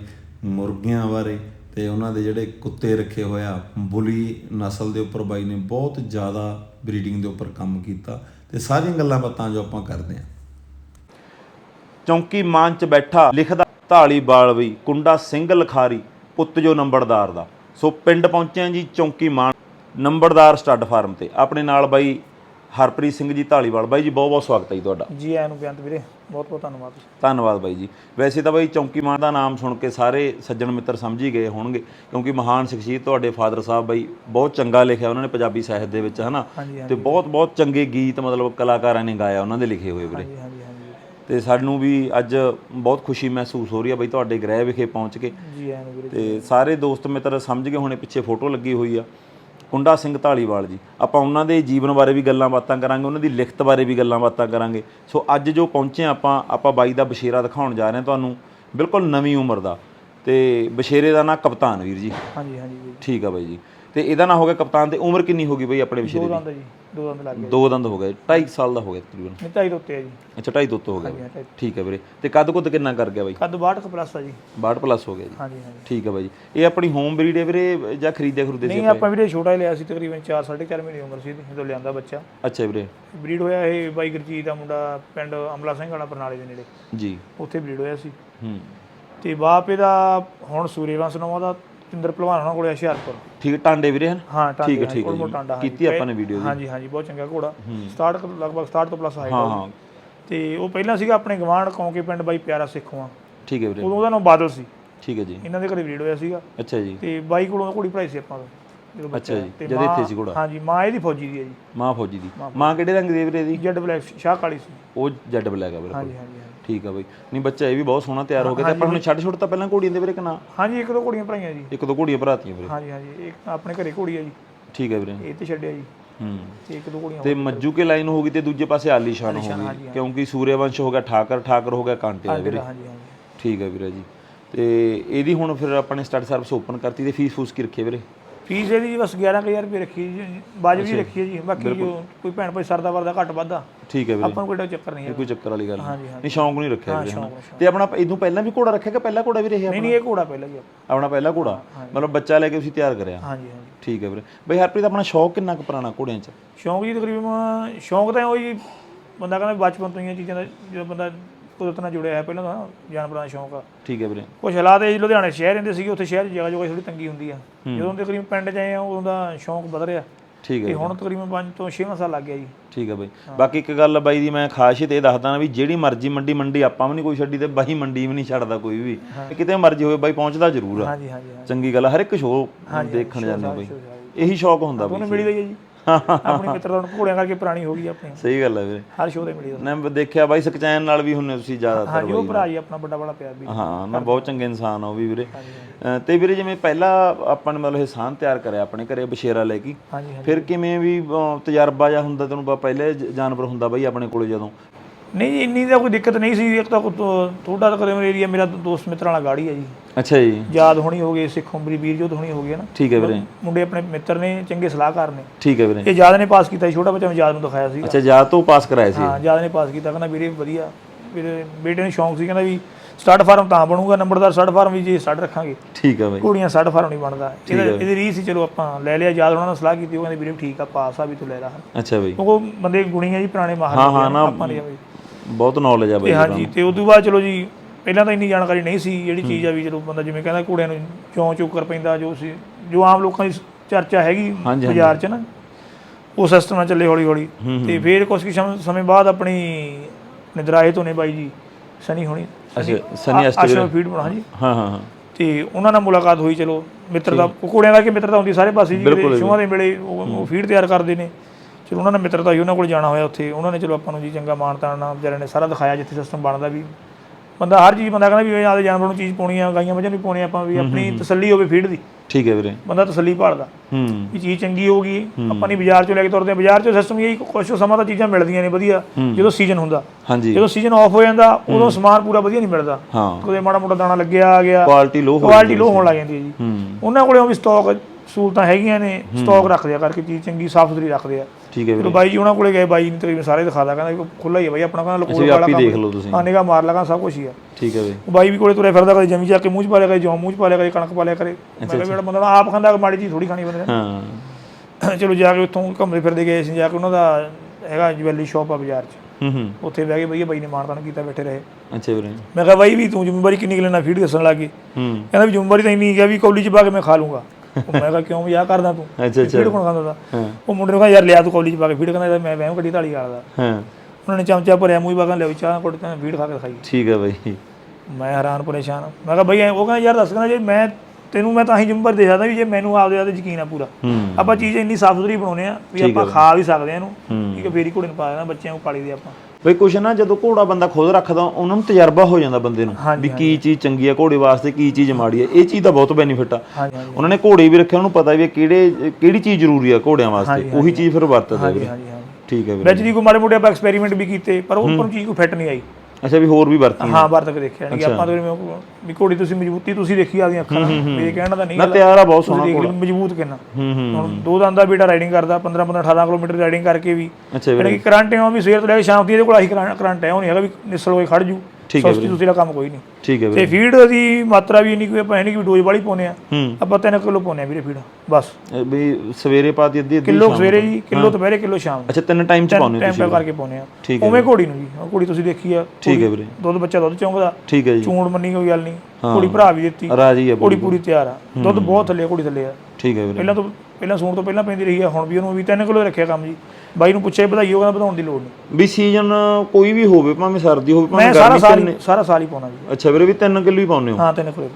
ਮੁਰਗਿਆਂ ਬਾਰੇ ਤੇ ਉਹਨਾਂ ਦੇ ਜਿਹੜੇ ਕੁੱਤੇ ਰੱਖੇ ਹੋਇਆ ਬੁਲੀ ਨਸਲ ਦੇ ਉੱਪਰ ਬਾਈ ਨੇ ਬਹੁਤ ਜ਼ਿਆਦਾ ਬਰੀਡਿੰਗ ਦੇ ਉੱਪਰ ਕੰਮ ਕੀਤਾ ਤੇ ਸਾਰੀਆਂ ਗੱਲਾਂ ਬਾਤਾਂ ਜੋ ਆਪਾਂ ਕਰਦੇ ਆਂ ਚੌਂਕੀ ਮਾਨ ਚ ਬੈਠਾ ਲਿਖਦਾ ਢਾਲੀ ਬਾਲਵੀ ਕੁੰਡਾ ਸਿੰਘ ਲਖਾਰੀ ਪੁੱਤ ਜੋ ਨੰਬਰਦਾਰ ਦਾ। ਸੋ ਪਿੰਡ ਪਹੁੰਚੇ ਜੀ ਚੌਂਕੀ ਮਾਨ ਨੰਬਰਦਾਰ ਸਟੱਡ ਫਾਰਮ ਤੇ। ਆਪਣੇ ਨਾਲ ਬਾਈ ਹਰਪ੍ਰੀਤ ਸਿੰਘ ਜੀ ਢਾਲੀਵਾਲ ਬਾਈ ਜੀ ਬਹੁਤ ਬਹੁਤ ਸਵਾਗਤ ਹੈ ਜੀ ਤੁਹਾਡਾ। ਜੀ ਆਇਆਂ ਨੂੰ ਬੇਅੰਤ ਵੀਰੇ। ਬਹੁਤ ਬਹੁਤ ਧੰਨਵਾਦ ਧੰਨਵਾਦ ਬਾਈ ਜੀ। ਵੈਸੇ ਤਾਂ ਬਾਈ ਚੌਂਕੀ ਮਾਨ ਦਾ ਨਾਮ ਸੁਣ ਕੇ ਸਾਰੇ ਸੱਜਣ ਮਿੱਤਰ ਸਮਝ ਹੀ ਗਏ ਹੋਣਗੇ ਕਿਉਂਕਿ ਮਹਾਨ ਸ਼ਖਸੀਅਤ ਤੁਹਾਡੇ ਫਾਦਰ ਸਾਹਿਬ ਬਾਈ ਬਹੁਤ ਚੰਗਾ ਲਿਖਿਆ ਉਹਨਾਂ ਨੇ ਪੰਜਾਬੀ ਸਾਹਿਤ ਦੇ ਵਿੱਚ ਹਨਾ? ਤੇ ਬਹੁਤ ਬਹੁਤ ਚੰਗੇ ਗੀਤ ਮਤਲਬ ਕਲਾਕਾਰਾਂ ਨੇ ਗਾਇਆ ਉਹਨਾਂ ਦੇ ਲਿਖੇ ਹੋਏ ਵੀਰੇ। ਹਾਂਜੀ। ਤੇ ਸਾਨੂੰ ਵੀ ਅੱਜ ਬਹੁਤ ਖੁਸ਼ੀ ਮਹਿਸੂਸ ਹੋ ਰਹੀ ਆ ਬਾਈ ਤੁਹਾਡੇ ਗ੍ਰਹਿ ਵਿਖੇ ਪਹੁੰਚ ਕੇ। ਜੀ ਵੀਰੇ ਤੇ ਸਾਰੇ ਦੋਸਤ ਮਿੱਤਰ ਸਮਝ ਗਏ ਹੋਣੇ ਪਿੱਛੇ ਫੋਟੋ ਲੱਗੀ ਹੋਈ ਆ। ਕੁੰਡਾ ਸਿੰਘ ਢਾਲੀਵਾਲ ਜੀ। ਆਪਾਂ ਉਹਨਾਂ ਦੇ ਜੀਵਨ ਬਾਰੇ ਵੀ ਗੱਲਾਂ ਬਾਤਾਂ ਕਰਾਂਗੇ ਉਹਨਾਂ ਦੀ ਲਿਖਤ ਬਾਰੇ ਵੀ ਗੱਲਾਂ ਬਾਤਾਂ ਕਰਾਂਗੇ। ਸੋ ਅੱਜ ਜੋ ਪਹੁੰਚੇ ਆਪਾਂ ਆਪਾਂ ਬਾਈ ਦਾ ਬਸ਼ੇਰਾ ਦਿਖਾਉਣ ਜਾ ਰਹੇ ਹਾਂ ਤੁਹਾਨੂੰ ਬਿਲਕੁਲ ਨਵੀਂ ਉਮਰ ਦਾ। ਤੇ ਬਸ਼ੇਰੇ ਦਾ ਨਾਂ ਕਪਤਾਨ ਵੀਰ ਜੀ। ਹਾਂਜੀ ਹਾਂਜੀ ਠੀਕ ਆ ਬਾਈ ਜੀ। ਤੇ ਇਹਦਾ ਨਾਂ ਹੋ ਗਿਆ ਕਪਤਾਨ ਤੇ ਉਮਰ ਕਿੰਨੀ ਹੋ ਗਈ ਬਾਈ ਆਪਣੇ ਬਸ਼ੇਰੇ ਦੋ ਦੀ ਦੰਦ ਜੀ ਦੋ ਦੰਦ ਲੱਗ ਗਏ। ਦੋ ਦੰਦ ਹੋ ਗਏ 2.5 ਸਾਲ ਦਾ ਹੋ ਗਿਆ ਤਕਰੀਬਨ। ਨਹੀਂ ਢਾਈ ਤੋਂ ਉੱਤੇ ਆ ਜੀ। ਅੱਛਾ 2.5 ਤੋਂ ਉੱਤੇ ਹੋ ਗਿਆ ਹਾਂਜੀ ਠੀਕ ਹੈ ਵੀਰੇ। ਤੇ ਕੱਦ ਕੁੱਦ ਕਿੰਨਾ ਕਰ ਗਿਆ ਬਾਈ? ਕੱਦ 62 ਕੁ ਪਲੱਸ ਆ ਜੀ। 62 ਪਲੱਸ ਹੋ ਗਿਆ ਜੀ। ਹਾਂਜੀ ਹਾਂਜੀ। ਠੀਕ ਹੈ ਬਾਈ। ਜੀ ਇਹ ਆਪਣੀ ਹੋਮ ਬਰੀਡ ਹੈ ਵੀਰੇ ਜਾਂ ਖਰੀਦਿਆ ਖਰੂਦੇ ਸੀ ਨਹੀਂ ਆਪਾਂ ਵੀਰੇ ਛੋਟਾ ਹੀ ਲਿਆ ਸੀ ਤਕਰੀਬਨ 4 4.5 ਮਹੀਨੇ ਉਮਰ ਸੀ ਜਦੋਂ ਲਿਆਂਦਾ ਬੱਚਾ। ਅੱਛਾ ਵੀਰੇ। ਬਰੀਡ ਹੋਇਆ ਇਹ ਬਾਈ ਗੁਰਜੀਤ ਦਾ ਮੁੰਡਾ ਪਿੰਡ ਅਮਲਾ ਸਿੰਘ ਵਾਲਾ ਬਰਨਾਲੇ ਦੇ ਨੇੜੇ। ਜੀ। ਉੱਥੇ ਬਰੀਡ ਹੋਇਆ ਸੀ। ਹੂੰ। ਤੇ ਬਾਪ ਇਹਦਾ ਹੁਣ ਸੂਰੇਵੰਸ਼ ਨਵਾਂ ਦਾ ਤਿੰਦਰ ਭਲਵਾਨ ਉਹਨਾਂ ਕੋਲੇ ਹੁਸ਼ਿਆਰਪੁਰ। ਠੀਕ ਹੈ ਟਾਂਡੇ ਵੀਰੇ ਹਨ? ਹਾਂ ਟਾਂਡੇ ਠੀਕ ਹੈ, ਠੀਕ ਹੈ ਕੀਤੀ ਆਪਾਂ ਨੇ ਵੀਡੀਓ ਦੀ ਹਾਂਜੀ ਹਾਂਜੀ ਬਹੁਤ ਚੰਗਾ ਘੋੜਾ। 67 ਕੁ ਲਗਭਗ 67 ਤੋਂ ਪਲੱਸ ਹਾਈਟ ਹਾਂ ਹਾਂ ਤੇ ਉਹ ਪਹਿਲਾਂ ਸੀਗਾ ਆਪਣੇ ਗਵਾਂਢ ਕੌਂਕੇ ਪਿੰਡ ਬਾਈ ਪਿਆਰਾ ਸਿੱਖਵਾ ਠੀਕ ਹੈ ਵੀਰੇ। ਉਦੋਂ ਉਹਦਾ ਨਾਮ ਬਾਦਲ ਸੀ। ਠੀਕ ਹੈ ਜੀ। ਇਹਨਾਂ ਦੇ ਘਰੇ ਬਰੀਡ ਹੋਇਆ ਸੀਗਾ। ਅੱਛਾ ਜੀ। ਤੇ ਬਾਈ ਕੋਲੋਂ ਘੋੜੀ ਪੜਾਈ ਸੀ ਆਪਾਂ ਜਦੋਂ ਅੱਛਾ ਜੀ, ਜਦ ਮਾਂ- ਇੱਥੇ ਸੀ ਘੋੜਾ। ਹਾਂਜੀ ਮਾਂ ਇਹਦੀ ਫੌਜੀ ਦੀ ਹੈ ਜੀ। ਮਾਂ ਫੌਜੀ ਦੀ। ਮਾਂ ਕਿਹੜੇ ਰੰਗ ਦੀ ਵੀਰੇ ਦੀ ਜੈਡ ਬਲੈਕ ਸ਼ਾਹ ਕਾਲੀ ਸੀ। ਉਹ ਜੈਡ ਬਲੈਕ ਆ ਬਿਲਕੁਲ। ਹਾਂਜੀ। ਠੀਕ ਆ ਬਾਈ। ਨਹੀਂ ਬੱਚਾ ਇਹ ਵੀ ਬਹੁਤ ਸੋਹਣਾ ਤਿਆਰ ਹੋ ਗਿਆ ਤੇ ਆਪਾਂ ਹੁਣ ਛੱਡ ਛੁੱਟ ਤਾਂ ਪਹਿਲਾਂ ਘੋੜੀਆਂ ਦੇ ਵੀਰੇ ਕਿ ਨਾ? ਹਾਂਜੀ ਇੱਕ ਦੋ ਘੋੜੀਆਂ ਭਰਾਈਆਂ ਜੀ। ਇੱਕ ਦੋ ਘੋੜੀਆਂ ਭਰਾਤੀਆਂ ਵੀਰੇ। ਹਾਂਜੀ ਹਾਂਜੀ ਇੱਕ ਆਪਣੇ ਘਰੇ ਘੋੜੀ ਜੀ। ਠੀਕ ਹੈ ਵੀਰੇ। ਇਹ ਤੇ ਛੱਡਿਆ ਜੀ। ਹੂੰ। ਤੇ ਇੱਕ ਦੋ ਘੋੜੀਆਂ ਤੇ ਮੱਜੂ ਕੇ ਲਾਈਨ ਹੋ ਗਈ ਤੇ ਦੂਜੇ ਪਾਸੇ ਆਲੀਸ਼ਾਨ ਹੋ ਗਈ ਕਿਉਂਕਿ ਸੂਰਯਵੰਸ਼ ਹੋ ਗਿਆ ਠਾਕਰ ਠਾਕਰ ਹੋ ਗਿਆ ਕਾਂਟੇ ਦਾ ਵੀਰੇ। ਹਾਂਜੀ ਹਾਂਜੀ। ਠੀਕ ਹੈ ਵੀਰੇ ਜੀ। ਤੇ ਇਹਦੀ ਹੁਣ ਫਿਰ ਆਪਾਂ ਨੇ ਸਟਾਰਟ ਸਰਵਿਸ ਓਪਨ ਕਰਤੀ ਤੇ ਫੀਸ ਫੂਸ ਕੀ ਰੱਖੀ ਵੀਰੇ? ਫੀਸ ਇਹਦੀ ਜੀ ਬਸ 11000 ਰੁਪਏ ਰੱਖੀ ਜੀ ਬਾਜਬ ਵੀ ਰੱਖੀ ਹੈ ਜੀ ਬਾਕੀ ਜੋ ਕੋਈ ਭੈਣ ਭਾਈ ਸਰਦਾ ਵਰਦਾ ਘੱਟ ਵੱਧਾ। ਠੀਕ ਹੈ ਵੀਰੇ ਆਪਾਂ ਨੂੰ ਕੋਈ ਚੱਕਰ ਨਹੀਂ ਹੈ ਕੋਈ ਚੱਕਰ ਵਾਲੀ ਗੱਲ ਨਹੀਂ। ਸ਼ੌਂਕ ਨਹੀਂ ਰੱਖਿਆ ਵੀਰੇ ਹਨਾ? ਤੇ ਆਪਣਾ ਇਹਨੂੰ ਪਹਿਲਾਂ ਵੀ ਘੋੜਾ ਰੱਖਿਆ ਕਿ ਪਹਿਲਾ ਘੋੜਾ ਵੀਰੇ ਇਹ ਨਹੀਂ ਨਹੀਂ ਇਹ ਘੋੜਾ ਪਹਿਲਾਂ ਜੀ ਆਪਣਾ। ਆਪਣਾ ਪਹਿਲਾ ਘੋੜਾ? ਮਤਲਬ ਬੱਚਾ ਲੈ ਕੇ ਤੁਸੀਂ ਤਿਆਰ ਕਰਿਆ? ਹਾਂਜੀ ਹਾਂਜੀ। ਠੀਕ ਹੈ ਵੀਰੇ। ਬਈ ਹਰਪ੍ਰੀਤ ਆਪਣਾ ਸ਼ੌਂਕ ਕਿੰਨਾ ਕੁ ਪੁਰਾਣਾ ਘੋੜਿਆਂ 'ਚ? ਸ਼ੌਂਕ ਜੀ ਤਕਰੀਬਨ ਸ਼ੌਂਕ ਤਾਂ ਉਹ ਜੀ ਬੰਦਾ ਕਹਿੰਦਾ ਬਚਪਨ ਤੋਂ ਹੀ ਇਹ ਚੀਜ਼ਾਂ ਦਾ ਜਦੋਂ ਬੰਦਾ ਕੁਦਰਤ ਨਾਲ ਜੁੜਿਆ ਹੈ ਪਹਿਲਾਂ ਤਾਂ ਜਾਨਵਰਾਂ ਦਾ ਸ਼ੌਂਕ ਆ। ਠੀਕ ਹੈ ਵੀਰੇ। ਕੁਛ ਹਾਲਾਤ ਇਹ ਲੁਧਿਆਣੇ ਸ਼ਹਿਰ ਰਹਿੰਦੇ ਸੀਗੇ ਉੱਥੇ ਸ਼ਹਿਰ ਜਗ੍ਹਾ ਜਗ੍ਹਾ ਥੋੜੀ ਤੰਗੀ ਹੁੰਦੀ ਆ। ਜਦੋਂ ਤਕਰੀਬਨ ਪਿੰਡ 'ਚ ਆਏ ਆ ਉਦੋਂ ਦਾ ਸ਼ੌਂਕ ਵਧ ਰਿਹਾ। ਠੀਕ ਹੈ ਤੇ ਹੁਣ ਤਕਰੀਬਨ 5 ਤੋਂ 6 ਸਾਲ ਲੱਗ ਗਿਆ ਜੀ। ਠੀਕ ਹੈ ਬਾਈ। ਬਾਕੀ ਇੱਕ ਗੱਲ ਬਾਈ ਦੀ ਮੈਂ ਖਾਸੀਅਤ ਇਹ ਦੱਸਦਾ ਨਾ ਵੀ ਜਿਹੜੀ ਮਰਜ਼ੀ ਮੰਡੀ ਮੰਡੀ ਆਪਾਂ ਵੀ ਨਹੀਂ ਕੋਈ ਛੱਡੀ ਤੇ ਬਾਈ ਮੰਡੀ ਵੀ ਨਹੀਂ ਛੱਡਦਾ ਕੋਈ ਵੀ। ਕਿਤੇ ਮਰਜ਼ੀ ਹੋਵੇ ਬਾਈ ਪਹੁੰਚਦਾ ਜ਼ਰੂਰ ਆ। ਹਾਂਜੀ ਹਾਂਜੀ ਚੰਗੀ ਗੱਲ ਆ, ਹਰ ਇੱਕ ਸ਼ੋਅ ਦੇਖਣ ਜਾਂਦੇ ਬਾਈ। ਇਹੀ ਸ਼ੌਕ ਹੁੰਦਾ ਬਾਈ ਉਹਨੂੰ ਮਿਲੀ ਜੀ? ਆਪਣੀ ਮਿੱਤਰਤਾ ਹੁਣ ਘੋੜਿਆਂ ਕਰਕੇ ਪੁਰਾਣੀ ਹੋ ਗਈ ਆਪਣੀ। ਸਹੀ ਗੱਲ ਹੈ ਵੀਰੇ। ਹਰ ਸ਼ੋਅ ਤੇ ਮਿਲੀ ਮੈਂ ਦੇਖਿਆ ਬਾਈ ਸਕਚੈਨ ਨਾਲ ਵੀ ਹੁੰਨੇ ਤੁਸੀਂ ਜ਼ਿਆਦਾਤਰ ਹਾਂਜੀ ਉਹ ਭਰਾ ਜੀ ਆਪਣਾ ਵੱਡਾ ਵਾਲਾ ਪਿਆਰ ਵੀ। ਹਾਂ ਨਾ ਬਹੁਤ ਚੰਗੇ ਇਨਸਾਨ ਆ ਉਹ ਵੀ ਵੀਰੇ। ਤੇ ਵੀਰੇ ਜਿਵੇਂ ਪਹਿਲਾਂ ਆਪਾਂ ਨੇ ਮਤਲਬ ਇਹ ਸਾਨ ਤਿਆਰ ਕਰਿਆ ਆਪਣੇ ਘਰੇ ਬਸ਼ੇਰਾ ਲੈ ਕੇ। ਫਿਰ ਕਿਵੇਂ ਵੀ ਤਜਰਬਾ ਜਾਂ ਹੁੰਦਾ ਤੈਨੂੰ ਪਹਿਲੇ ਜ- ਜਾਨਵਰ ਹੁੰਦਾ ਬਾਈ ਆਪਣੇ ਕੋਲੇ ਜਦੋਂ। ਨਹੀਂ ਜੀ, ਇੰਨੀ ਤਾਂ ਕੋਈ ਦਿੱਕਤ ਨਹੀਂ ਸੀ। ਇੱਕ ਤਾਂ ਥੋੜਾ ਤਾਂ ਕਰੇ ਏਰੀਆ ਮੇਰਾ ਦੋਸਤ ਮਿੱਤਰਾਂ ਵਾਲਾ ਗਾੜੀ ਹੈ ਜੀ। ਅੱਛਾ ਜੀ। ਯਾਦ ਹੋਣੀ ਹੋ ਗਏ ਸਿੱਖ ਉਮਰੀ ਵੀਰ ਜੋਤ ਹੋਣੀ ਹੋ ਗਈ ਹੈ ਨਾ। ਠੀਕ ਹੈ ਵੀਰੇ। ਮੁੰਡੇ ਆਪਣੇ ਮਿੱਤਰ ਨੇ ਚੰਗੇ ਸਲਾਹਕਾਰ ਨੇ। ਠੀਕ ਹੈ ਵੀਰੇ। ਇਹ ਯਾਦ ਨੇ ਪਾਸ ਕੀਤਾ ਸੀ ਛੋਟਾ ਬੱਚਾ ਮੈਂ ਯਾਦ ਨੂੰ ਦਿਖਾਇਆ ਸੀ ਅੱਛਾ ਜਾ ਤੋਂ ਪਾਸ ਕਰਾਇਆ ਸੀ। ਹਾਂ ਯਾਦ ਨੇ ਪਾਸ ਕੀਤਾ ਕਹਿੰਦਾ ਵੀਰੇ ਵਧੀਆ। ਵੀਰੇ ਬੇਟੇ ਨੂੰ ਸ਼ੌਂਕ ਸੀ ਕਹਿੰਦਾ ਵੀ ਸਟੱਡ ਫਾਰਮ ਤਾਂ ਬਣੂਗਾ ਨੰਬਰਦਾਰ ਸਟੱਡ ਫਾਰਮ ਵੀ ਜੇ ਸਟੱਡ ਰੱਖਾਂਗੇ। ਠੀਕ ਹੈ ਬਾਈ। ਕੁੜੀਆਂ ਸਟੱਡ ਫਾਰਮ ਨਹੀਂ ਬਣਦਾ। ਇਹਦਾ ਰੀਸ ਸੀ ਚਲੋ ਆਪਾਂ ਲੈ ਲਿਆ ਯਾਦ ਉਹਨਾਂ ਨਾਲ ਸਲਾਹ ਕੀਤੀ ਉਹ ਕਹਿੰਦੇ ਵੀਰੇ ਠੀਕ ਆ ਪਾਸ ਆ ਵੀ ਤੂੰ ਲੈ ਲਾ। ਅੱਛਾ ਬਾਈ। ਉਹ ਬੰਦੇ ਗੁਣੀ ਆ ਜੀ ਪੁਰਾਣੇ ਮਾਹਰ ਹਾਂ ਹਾਂ ਨਾ ਬਹੁਤ ਨੌਲੇਜ ਆ ਬਾਈ ਤੇ ਹਾਂਜੀ ਤੇ ਉਸ ਤੋਂ ਬਾਅਦ ਚਲੋ ਜੀ ਪਹਿਲਾਂ ਤਾਂ ਇੰਨੀ ਜਾਣਕਾਰੀ ਨਹੀਂ ਸੀ ਜਿਹੜੀ ਚੀਜ਼ ਆ ਵੀ ਚਲੋ ਬੰਦਾ ਜਿਵੇਂ ਕਹਿੰਦਾ ਘੋੜਿਆਂ ਨੂੰ ਚੌਂ ਚੋਕਰ ਪੈਂਦਾ ਜੋ ਸੀ ਜੋ ਆਮ ਲੋਕਾਂ ਦੀ ਚਰਚਾ ਹੈਗੀ ਬਾਜ਼ਾਰ 'ਚ ਨਾ ਉਹ ਸਿਸਟਮ ਨਾਲ ਚੱਲੇ ਹੌਲੀ ਹੌਲੀ ਤੇ ਫਿਰ ਕੁਝ ਕੁ ਸਮ- ਬਾਅਦ ਆਪਣੀ ਨਿਦਰਾਏ ਤੋਂ ਨੇ ਬਾਈ ਜੀ ਸਨੀ ਹੋਣੀ ਅੱਛਾ ਸਨੀ ਅਸਟ ਆਸ਼ਰਮ ਫੀਡ ਬਣਾ ਜੀ ਹਾਂ ਹਾਂ ਹਾਂ। ਤੇ ਉਹਨਾਂ ਨਾਲ ਮੁਲਾਕਾਤ ਹੋਈ ਚਲੋ ਮਿੱਤਰਤਾ ਘੋੜਿਆਂ ਕਰਕੇ ਮਿੱਤਰਤਾ ਹੁੰਦੀ ਸਾਰੇ ਪਾਸੇ ਜੀ ਜਿਹੜੇ ਸ਼ੋਆਂ ਦੇ ਵੇਲੇ ਉਹ ਫੀਡ ਤਿਆਰ ਕਰਦੇ ਨੇ। ਚਲੋ ਉਹਨਾਂ ਨਾਲ ਮਿੱਤਰਤਾ ਹੋਈ ਉਹਨਾਂ ਕੋਲ ਜਾਣਾ ਹੋਇਆ ਉੱਥੇ। ਉਹਨਾਂ ਨੇ ਚਲੋ ਆਪਾਂ ਨੂੰ ਜੀ ਚੰਗਾ ਮਾਣ ਤਾਣ ਨਾਲ ਵਿਚਾਰਿਆਂ ਨੇ ਸਾਰਾ ਦਿਖਾਇਆ ਜਿੱਥੇ ਸਿਸਟਮ ਬਣਦਾ ਵੀ। ਬੰਦਾ ਹਰ ਚੀਜ਼ ਬੰਦਾ ਕਹਿੰਦਾ ਵੀ ਆਦੇ ਜਾਨਵਰ ਨੂੰ ਚੀਜ਼ ਪਾਉਣੀ ਆ ਗਾਈਆਂ ਮੱਝਾਂ ਨੂੰ ਪਾਉਣੀ ਆਪਾਂ ਵੀ ਆਪਣੀ ਤਸੱਲੀ ਹੋਵੇ ਫੀਡ ਦੀ। ਠੀਕ ਹੈ ਵੀਰੇ। ਬੰਦਾ ਤਸੱਲੀ ਭਾਲਦਾ। ਹੂੰ। ਵੀ ਚੀਜ਼ ਚੰਗੀ ਹੋਊਗੀ ਆਪਾਂ ਨਹੀਂ ਬਾਜ਼ਾਰ ਚੋਂ ਲੈ ਕੇ ਤੁਰਦੇ ਆ ਬਾਜ਼ਾਰ ਚੋਂ ਸਿਸਟਮ ਇਹ ਕੁਝ ਸਮਾਂ ਤਾਂ ਚੀਜ਼ਾਂ ਮਿਲਦੀਆਂ ਨੇ ਵਧੀਆ। ਜਦੋਂ ਸੀਜ਼ਨ ਹੁੰਦਾ। ਜਦੋਂ ਸੀਜ਼ਨ ਆਫ ਹੋ ਜਾਂਦਾ ਉਦੋਂ ਸਮਾਨ ਪੂਰਾ ਵਧੀਆ ਨਹੀਂ ਮਿਲਦਾ। ਹਾਂ। ਕਦੇ ਮਾੜਾ ਮੋਟਾ ਦਾਣਾ ਲੱਗਿਆ ਆ ਗਿਆ। ਕੁਆਲਿਟੀ ਲੋ ਹੋ ਕੁਆਲਿਟੀ ਲੋ ਹੋਣ ਲੱਗ ਜਾਂਦੀ ਹੈ ਜੀ। ਹੂੰ। ਉਹਨਾਂ ਕੋਲੇ ਵੀ ਸਟਾਕ ਸਹੂਲਤਾਂ ਹੈਗੀਆਂ ਨੇ। ਸਟਾਕ ਰੱਖਦੇ ਆ ਕਰਕੇ ਚੀਜ਼ ਚੰਗੀ ਸਾਫ਼ ਸੁਥਰੀ ਰੱਖਦੇ ਆ। ਠੀਕ ਹੈ ਵੀਰੇ। ਬਾਈ ਜੀ ਉਹਨਾਂ ਕੋਲੇ ਗਏ ਬਾਈ ਨੇ ਤਕਰੀਬਨ ਸਾਰੇ ਦਿਖਾਦਾ ਕਹਿੰਦਾ ਖੁੱਲਾ ਹੀ ਹੈ ਬਾਈ ਆਪਣਾ ਕਹਿੰਦਾ ਵੀ ਵਾਲਾ ਕੰਮ ਦੇਖ ਲਓ ਤੁਸੀਂ। ਹਾਂ ਨਿਗਾ ਮਾਰ ਲਗਾ ਸਭ ਕੁਝ ਹੀ ਆ ਠੀਕ ਹੈ ਉਹ ਬਾਈ ਵੀ ਕੋਲੇ ਤੁਰੇ ਫਿਰਦਾ ਕਦੇ ਜਮੀ ਜਾ ਕੇ ਮੂੰਹ ਚ ਪਾ ਲਿਆ ਕਦੇ ਜੌਂ ਮੂੰਹ ਚ ਪਾ ਲਿਆ ਕਦੇ ਕਣਕ ਪਾ ਲਿਆ ਕਰੇ। ਮੈਂ ਕਿਹਾ ਜਿਹੜਾ ਬੰਦਾ ਆਪ ਖਾਂਦਾ ਮਾੜੀ ਚੀਜ਼ ਥੋੜੀ ਖਾਣੀ ਬੰਦੇ ਹਾਂ। ਚਲੋ ਜਾ ਕੇ ਉੱਥੋਂ ਘੁੰਮਦੇ ਫਿਰਦੇ ਗਏ ਸੀ ਜਾ ਕੇ ਉਹਨਾਂ ਦਾ ਹੈਗਾ ਜਵੈਲਰੀ ਸ਼ਾਪ ਆ ਬਾਜ਼ਾਰ 'ਚ। ਹੂੰ ਹੂੰ। ਉੱਥੇ ਬਹਿ ਕੇ ਬਈਆ ਬਾਈ ਨੇ ਮਾਨਤਾਨ ਕੀਤਾ ਬੈਠੇ ਰਹੇ। ਅੱਛਾ ਵੀਰੇ। ਮੈਂ ਕਿਹਾ ਬਾਈ ਵੀ ਤੂੰ ਜ਼ਿੰਮੇਵਾਰੀ ਕਿੰਨੀ ਕੁ ਲੈਣਾ ਫੀਡ ਦੱਸਣ ਲੱਗੇ ਹੂੰ। ਕਹਿੰਦਾ ਵੀ ਜ਼ਿੰਮੇਵਾਰੀ ਤਾਂ ਇੰਨੀ ਹੈ ਵੀ ਕੌਲੀ 'ਚ ਪਾ ਕੇ ਮੈਂ ਖਾ ਲੂੰਗਾ। ਉਹ ਮੈਂ ਕਿਹਾ ਕਿਉਂ ਵੀ ਆਹ ਕਰਦਾ ਤੂੰ? ਅੱਛਾ ਅੱਛਾ। ਫੀਡ ਕੋਣ ਖਾਂਦਾ ਉਹ ਮੁੰਡੇ ਨੂੰ ਕਹਿੰਦਾ ਯਾਰ ਲਿਆ ਤੂੰ ਕੌਲੀ 'ਚ ਪਾ ਕੇ ਫੀਡ ਕਹਿੰਦਾ ਮੈਂ ਵਹਿਮ ਕੱਢੀ ਢਾਲੀ ਕਰਦਾ ਹਾਂ। ਉਹਨਾਂ ਨੇ ਚਮਚਾ ਭਰਿਆ ਮੂੰਹ ਬਾਗਾਂ ਲਿਆ ਚਾਹ ਕੋਟ ਤੇ ਵੀੜ ਖਾ ਕੇ ਦਿਖਾਈ। ਠੀਕ ਹੈ ਬਾਈ। ਮੈਂ ਹੈਰਾਨ ਪਰੇਸ਼ਾਨ। ਮੈਂ ਕਿਹਾ ਬਈ ਐਂ- ਉਹ ਕਹਿੰਦਾ ਯਾਰ ਦੱਸ ਕਹਿੰਦਾ ਜੇ ਮੈਂ ਤੈਨੂੰ ਮੈਂ ਤਾਂ ਹੀ ਜ਼ਿੰਮੇਵਾਰ ਦੇ ਸਕਦਾ ਵੀ ਜੇ ਮੈਨੂੰ ਆਪਦੇ ਆਪ ਤੇ ਯਕੀਨ ਆ ਪੂਰਾ। ਹੂੰ। ਆਪਾਂ ਚੀਜ਼ ਇੰਨੀ ਸਾਫ਼ ਸੁਥਰੀ ਬਣਾਉਨੇ ਆ ਵੀ ਆਪਾਂ ਖਾ ਵੀ ਸਕਦੇ ਆ ਇਹਨੂੰ। ਠੀਕ ਹੈ ਫੇਰੀ ਘੋੜੇ ਨੂੰ ਪਾ ਦੇਣਾ ਬੱਚਿਆਂ ਨੂੰ ਪਾਲੀ ਦੇ ਆਪਾਂ। ਬਈ ਕੁਛ ਨਾ ਜਦੋਂ ਘੋੜਾ ਬੰਦਾ ਖੁਦ ਰੱਖਦਾ ਉਹਨਾਂ ਨੂੰ ਤਜਰਬਾ ਹੋ ਜਾਂਦਾ ਬੰਦੇ ਨੂੰ ਵੀ ਕੀ ਚੀਜ਼ ਚੰਗੀ ਆ ਘੋੜੇ ਵਾਸਤੇ ਕੀ ਚੀਜ਼ ਮਾੜੀ ਆ ਇਹ ਚੀਜ਼ ਦਾ ਬਹੁਤ ਬੈਨੀਫਿਟ ਆ। ਉਹਨਾਂ ਨੇ ਘੋੜੇ ਵੀ ਰੱਖੇ ਉਹਨੂੰ ਪਤਾ ਵੀ ਕਿਹੜੇ ਕਿਹੜੀ ਚੀਜ਼ ਜ਼ਰੂਰੀ ਆ ਘੋੜਿਆਂ ਵਾਸਤੇ ਉਹੀ ਚੀਜ਼ ਫਿਰ ਵਰਤਦੇ ਵੀਰੇ। ਠੀਕ ਹੈ ਵੀਰੇ। ਵਿੱਚ ਦੀ ਕੋਈ ਮਾੜੇ ਮੋਟੇ ਆਪਾਂ ਐਕਸਪੈਰੀਮੈਂਟ ਵੀ ਕੀਤੇ ਪਰ ਉਹ ਉੱਪਰ ਚੀਜ਼ ਕੋਈ ਫਿੱਟ ਨਹੀਂ ਆਈ। ਅੱਛਾ ਵੀ ਹੋਰ ਵੀ ਵਰਤੀ ਹਾਂ ਵਰਤ ਕੇ ਦੇਖਿਆ ਨਹੀਂ ਆਪਾਂ ਤਾਂ ਜਿਵੇਂ ਵੀ ਘੋੜੀ ਤੁਸੀਂ ਮਜ਼ਬੂਤੀ ਤੁਸੀਂ ਦੇਖੀ ਆਦੀਆਂ ਅੱਖਾਂ ਨਾਲ। ਮੇਰੇ ਕਹਿਣ ਦਾ ਨਹੀਂ ਨਾ ਤਿਆਰ ਆ ਬਹੁਤ ਸੋਹਣਾ ਦੇਖ ਲਈ ਮਜ਼ਬੂਤ ਕਿੰਨਾ। ਹੁਣ ਦੋ ਦੰਦ ਦਾ ਬੇਟਾ ਰਾਈਡਿੰਗ ਕਰਦਾ 15 15 18 ਕਿਲੋਮੀਟਰ ਰਾਈਡਿੰਗ ਕਰਕੇ ਵੀ। ਅੱਛਾ ਕਿ ਕਰੰਟ ਹੈ ਵੀ ਸਵੇਰ ਤੋਂ ਲੈ ਕੇ ਸ਼ਾਮ ਤੱਕ ਇਹਦੇ ਕੋਲ ਆਹੀ ਕਰੰਟ ਹੈ ਉਹ ਨਹੀਂ ਹੈਗਾ ਵੀ ਨਿਸਲ ਹੋਏ ਖੜ ਜੂ। ਠੀਕ ਹੈ ਸੁਸਤੀ ਸੁਸਤੀ ਦਾ ਕੰਮ ਕੋਈ ਨਹੀਂ। ਠੀਕ ਹੈ ਤੇ ਫੀਡ ਦੀ ਮਾਤਰਾ ਵੀ ਇੰਨੀ ਕੋਈ ਆਪਾਂ ਇਹ ਨਹੀਂ ਕਿ ਡੋਜ਼ ਵਾਲੀ ਪਾਉਨੇ ਆ ਆਪਾਂ 3 ਕਿਲੋ ਪਾਉਨੇ ਆ ਵੀਰੇ ਫੀਡ ਬਸ। ਵੀ ਸਵੇਰੇ ਪਾਤੀ ਅੱਧੀ ਅੱਧੀ ਕਿਲੋ ਸਵੇਰੇ ਜੀ ਕਿਲੋ ਦੁਪਹਿਰੇ ਕਿਲੋ ਸ਼ਾਮ ਅੱਛਾ ਤਿੰਨ ਟਾਈਮ ਚ ਟਾਈਮ ਤੁਸੀਂ ਪਾ ਕਰਕੇ ਪਾਉਨੇ ਆ ਉਵੇਂ ਘੋੜੀ ਨੂੰ ਜੀ ਉਹ ਘੋੜੀ ਤੁਸੀਂ ਦੇਖੀ ਆ ਠੀਕ ਹੈ ਵੀਰੇ। ਦੁੱਧ ਬੱਚਾ ਦੁੱਧ ਚੌਂਕਦਾ। ਠੀਕ ਹੈ ਜੀ। ਚੂਣ ਮੰਨੀ ਕੋਈ ਗੱਲ ਨਹੀਂ। ਕੁੜੀ ਭਰਾ ਵੀ ਦਿੱਤੀ। ਰਾਜੀ ਆ ਕੁੜੀ ਪੂਰੀ। ਤਿਆਰ ਆ। ਦੁੱਧ ਬਹੁਤ ਥੱਲੇ ਕੁੜੀ ਥੱਲੇ ਆ। ਠੀਕ ਹੈ ਵੀਰੇ। ਪਹਿਲਾਂ ਤੋਂ ਪਹਿਲਾਂ ਸੂਣ ਤੋਂ ਪਹਿਲਾਂ ਪੈਂਦੀ ਰਹੀ ਆ ਹੁਣ ਵੀ ਉਹਨੂੰ ਵੀ 3 ਕਿਲੋ ਰੱਖਿਆ ਕੰਮ ਜੀ। ਬਾਈ ਨੂੰ ਪੁੱਛਿਆ ਵਧਾਈ ਕਹਿੰਦਾ ਵਧਾਉਣ ਦੀ ਲੋੜ ਨਹੀਂ। ਵੀ ਸੀਜ਼ਨ ਕੋਈ ਵੀ ਹੋਵੇ ਭਾਵੇਂ ਸਰਦੀ ਹੋਵੇ ਭਾਵੇਂ ਮੈਂ ਸਾਰਾ ਗਰਮੀ ਸਾਲ ਹੀ ਸਾਰਾ ਸਾਲ ਹੀ ਪਾਉਣਾ ਜੀ। ਅੱਛਾ ਵੀਰੇ ਵੀ 3 ਕਿਲੋ ਹੀ ਪਾਉਂਦੇ ਹੋ? ਹਾਂ 3 ਕਿਲੋ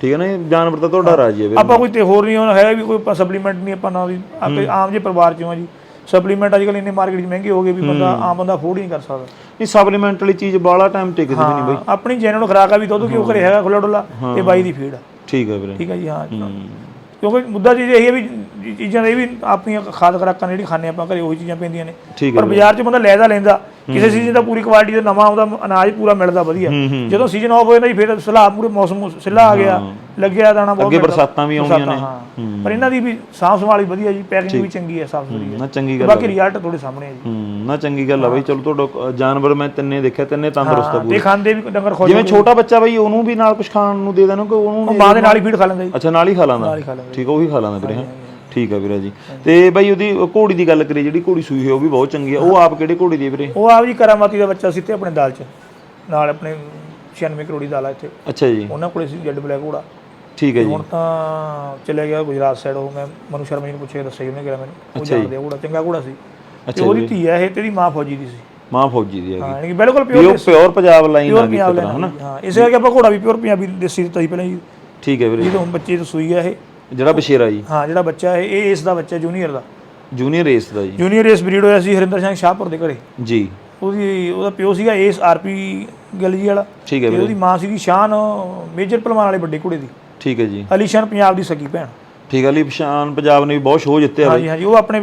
ਠੀਕ ਹੈ ਨਾ ਇਹ ਜਾਨਵਰ ਤਾਂ ਤੁਹਾਡਾ ਰਾਜੀ ਹੈ ਵੀਰੇ। ਆਪਾਂ ਕੋਈ ਤੇ ਹੋਰ ਨਹੀਂ ਹੋਣਾ ਹੈ ਵੀ ਕੋਈ ਆਪਾਂ ਸਪਲੀਮੈਂਟ ਨਹੀਂ ਆਪਾਂ ਨਾ ਵੀ ਆਪੇ ਆਮ ਜੇ ਪਰਿਵਾਰ ਚੋਂ ਆ ਜੀ। ਸਪਲੀਮੈਂਟ ਅੱਜ ਕੱਲ੍ਹ ਇੰਨੇ ਮਾਰਕੀਟ 'ਚ ਮਹਿੰਗੇ ਹੋ ਗਏ ਵੀ ਬੰਦਾ ਆਮ ਬੰਦਾ ਅਫੋਰਡ ਹੀ ਨਹੀਂ ਕਰ ਸਕਦਾ। ਇਹ ਸਪਲੀਮੈਂਟ ਵਾਲੀ ਚੀਜ਼ ਬਾਲਾ ਟਾਈਮ ਟਿਕਦੀ ਵੀ ਨਹੀਂ ਬਈ। ਹਾਂ, ਆਪਣੀ ਜੈਨੂਨ ਖਰਾਕ ਆ ਵੀ ਦੁੱਧ ਕਿਉਂ ਕਰੇ ਹੈਗਾ ਖੁੱਲਾ ਡੁੱਲਾ ਇਹ ਬਾਈ ਦੀ ਫੀਡ ਆ। ਠੀਕ ਹੈ ਵੀਰੇ। ਠੀਕ ਹੈ ਜੀ ਹਾਂ। ਕਿਉਂਕਿ ਮੁੱਦਾ ਚੀਜ਼ ਇਹ ਹੈ ਵੀ ਜੀ- ਚੀਜ਼ਾਂ ਦੇ ਵੀ ਆਪਣੀਆਂ ਖਾਦ ਖਰਾਕਾਂ ਜਿਹੜੀ ਖਾਂਦੇ ਆਪਾਂ ਘਰੇ ਉਹੀ ਚੀਜ਼ਾਂ ਪੈਂਦੀਆਂ ਨੇ। ਠੀਕ ਪਰ ਬਾਜ਼ਾਰ 'ਚ ਬੰਦਾ ਲੈਦਾ। ਲੈਂਦਾ ਕਿਸੇ ਸੀਜ਼ਨ ਦਾ ਪੂਰੀ ਕੁਆਲਿਟੀ ਦਾ ਨਵਾਂ ਆਉਂਦਾ ਅਨਾਜ ਪੂਰਾ ਮਿਲਦਾ ਵਧੀਆ। ਜਦੋਂ ਸੀਜ਼ਨ ਆਫ ਹੋ ਜਾਂਦਾ ਜੀ ਫਿਰ ਸਲਾਹ ਪੂਰੇ ਮੌਸਮ ਸਿੱਲਾ ਆ ਗਿਆ। ਲੱਗਿਆ ਦਾਣਾ ਬਹੁਤ ਅੱਗੇ ਮਿਲਦਾ। ਬਰਸਾਤਾਂ ਵੀ ਬਰਸਾਤਾਂ, ਹਾਂ। ਪਰ ਇਹਨਾਂ ਦੀ ਵੀ ਸਾਫ਼ ਸੰਭਾਲੀ ਵਧੀਆ ਜੀ ਪੈਕਿੰਗ ਵੀ ਚੰਗੀ ਹੈ ਸਾਫ਼ ਸੁਥਰੀ ਹੈ। ਨਾ ਚੰਗੀ ਗੱਲ ਬਾਕੀ ਰਿਜ਼ਲਟ ਤੁਹਾਡੇ ਸਾਹਮਣੇ ਹੈ ਜੀ। ਹੂੰ ਨਾ ਚੰਗੀ ਗੱਲ ਆ ਬਈ। ਚਲੋ ਤੁਹਾਡਾ ਜਾਨਵਰ ਮੈਂ ਤਿੰਨੇ ਦੇਖਿਆ ਤਿੰਨੇ ਤੰਦਰੁਸਤ ਆ ਹਾਂ, ਤੇ ਖਾਂਦੇ ਵੀ ਡੰਗਰ ਖੁਸ਼ ਜਿਵੇਂ ਛੋਟਾ ਬੱਚਾ ਬਈ ਉਹਨੂੰ ਵੀ ਨਾਲ ਕੁਝ ਖਾਣ ਨੂੰ ਦੇ ਦੇਣਾ ਕਿ ਉਹਨੂੰ ਉਹ ਮਾਂ ਦੇ ਨਾਲ ਹੀ ਫੀਡ ਖਾ ਲੈਂਦਾ ਜੀ। ਅੱਛਾ ਨਾਲ ਹੀ ਖਾ ਲਾਂਦਾ। ਹੀ ਖਾ ਲੈਂਦਾ ਠੀਕ ਆ ਉਹੀ ਖਾ ਲਾਂਦਾ ਵੀਰੇ ਹੈਂ। ਠੀਕ ਆ ਵੀਰੇ ਜੀ। ਤੇ ਬਈ ਉਹਦੀ ਘੋੜੀ ਦੀ ਗੱਲ ਕਰੀਏ ਜਿਹੜੀ ਘੋੜੀ ਸੂਈ ਹੋਈ ਉਹ ਵੀ ਬਹੁਤ ਚੰਗੀ ਆ। ਉਹ ਆਪ ਕਿਹੜੇ ਘੋੜੀ ਦੀ ਆ ਵੀਰੇ? ਉਹ ਆਪ ਜੀ ਕਰਾਮਾਤੀ ਦਾ ਬੱਚਾ ਸੀ ਤੇ ਆਪਣੇ ਦਾਲ 'ਚ। ਨਾਲ ਆਪਣੇ 96 ਕਰੋੜੀ ਦਾਲ ਆ ਇੱਥੇ। ਅੱਛਾ ਜੀ। ਉਹਨਾਂ ਕੋਲੇ ਸੀ ਜੈਡ ਬਲੈਕ ਘੋੜਾ। ਠੀਕ ਹੈ ਜੀ। ਹੁਣ ਤਾਂ ਚਲੇ ਗਿਆ ਗੁਜਰਾਤ ਸਾਈਡ ਉਹ ਮੈਂ ਮਨੂ ਸ਼ਰਮਾ ਜੀ ਨੂੰ ਪੁੱਛਿਆ ਦੱਸਿਆ ਉਹਨੇ ਕਿਹਾ ਮੈਨੂੰ। ਉਹ ਜਾਣਦੇ ਘੋੜਾ ਚੰਗਾ ਘੋੜਾ ਸੀ। ਤੇ ਉਹਦੀ ਧੀ ਹੈ ਇਹ ਤੇ ਦੀ ਮਾਂ ਫੌਜੀ ਦੀ ਸੀ। ਮਾਂ ਫੌਜੀ ਦੀ ਹਾਂ ਹੈਗੀ ਯਾਨੀ ਬਿਲਕੁਲ ਪਿਓਰ ਪਿਓਰ ਪੰਜਾਬ ਲਾਈਨ ਆ ਗਈ ਤਰ੍ਹਾਂ ਹਾਂ। ਇਸੇ ਕਰਕੇ ਆਪਾਂ ਘੋੜਾ ਵੀ ਪਿਓਰ ਪੰਜਾਬੀ ਦੇਸੀ ਦਿੱਤਾ ਸੀ ਪਹਿਲਾਂ ਜੀ ਠੀਕ ਹੈ ਵੀਰੇ। ਜਦੋਂ ਹੁਣ ਬੱਚੇ ਤੋਂ ਸੂਈ ਆ ਇਹ। ਜਿਹੜਾ ਬਸ਼ੇਰਾ ਜੀ। ਹਾਂ ਜਿਹੜਾ ਬੱਚਾ ਇਹ ਇਹ ਇਸ ਦਾ ਬੱਚਾ ਜੂਨੀਅਰ ਦਾ। ਜੂਨੀਅਰ ਰੇਸ ਦਾ ਜੀ। ਜੂਨੀਅਰ ਇਸ ਬਰੀਡ ਹੋਇਆ ਸੀ ਹਰਿੰਦਰ ਸਿੰਘ ਸ਼ਾਹਪੁਰ ਦੇ ਘਰੇ। ਜੀ। ਉਹਦੀ ਉਹਦਾ ਪਿਓ ਸੀਗਾ ਏਸ ਆਰਪੀ ਗਿੱਲ ਜੀ ਵਾਲਾ। ਠੀਕ ਹੈ ਵੀਰੇ। ਉਹਦੀ ਮਾਂ ਸੀਗੀ ਸ਼ਾਨ ਮੇਜਰ ਪਹਿਲਵਾਨ ਵਾਲੇ ਵੱਡੇ ਕੁੜੇ ਦੀ। ਠੀਕ ਹੈ ਜੀ। ਅਲੀਸ਼ਾਨ ਪੰਜਾਬ ਦੀ ਸਕੀ ਭੈਣ। ਠੀਕ ਹੈ ਪਛਾਣ ਪੰਜਾਬ ਨੇ ਵੀ ਬਹੁਤ ਸ਼ੋਅ ਜਿੱਤੇ ਆ ਬਈ। ਹਾਂਜੀ ਹਾਂਜੀ ਉਹ ਆਪਣੇ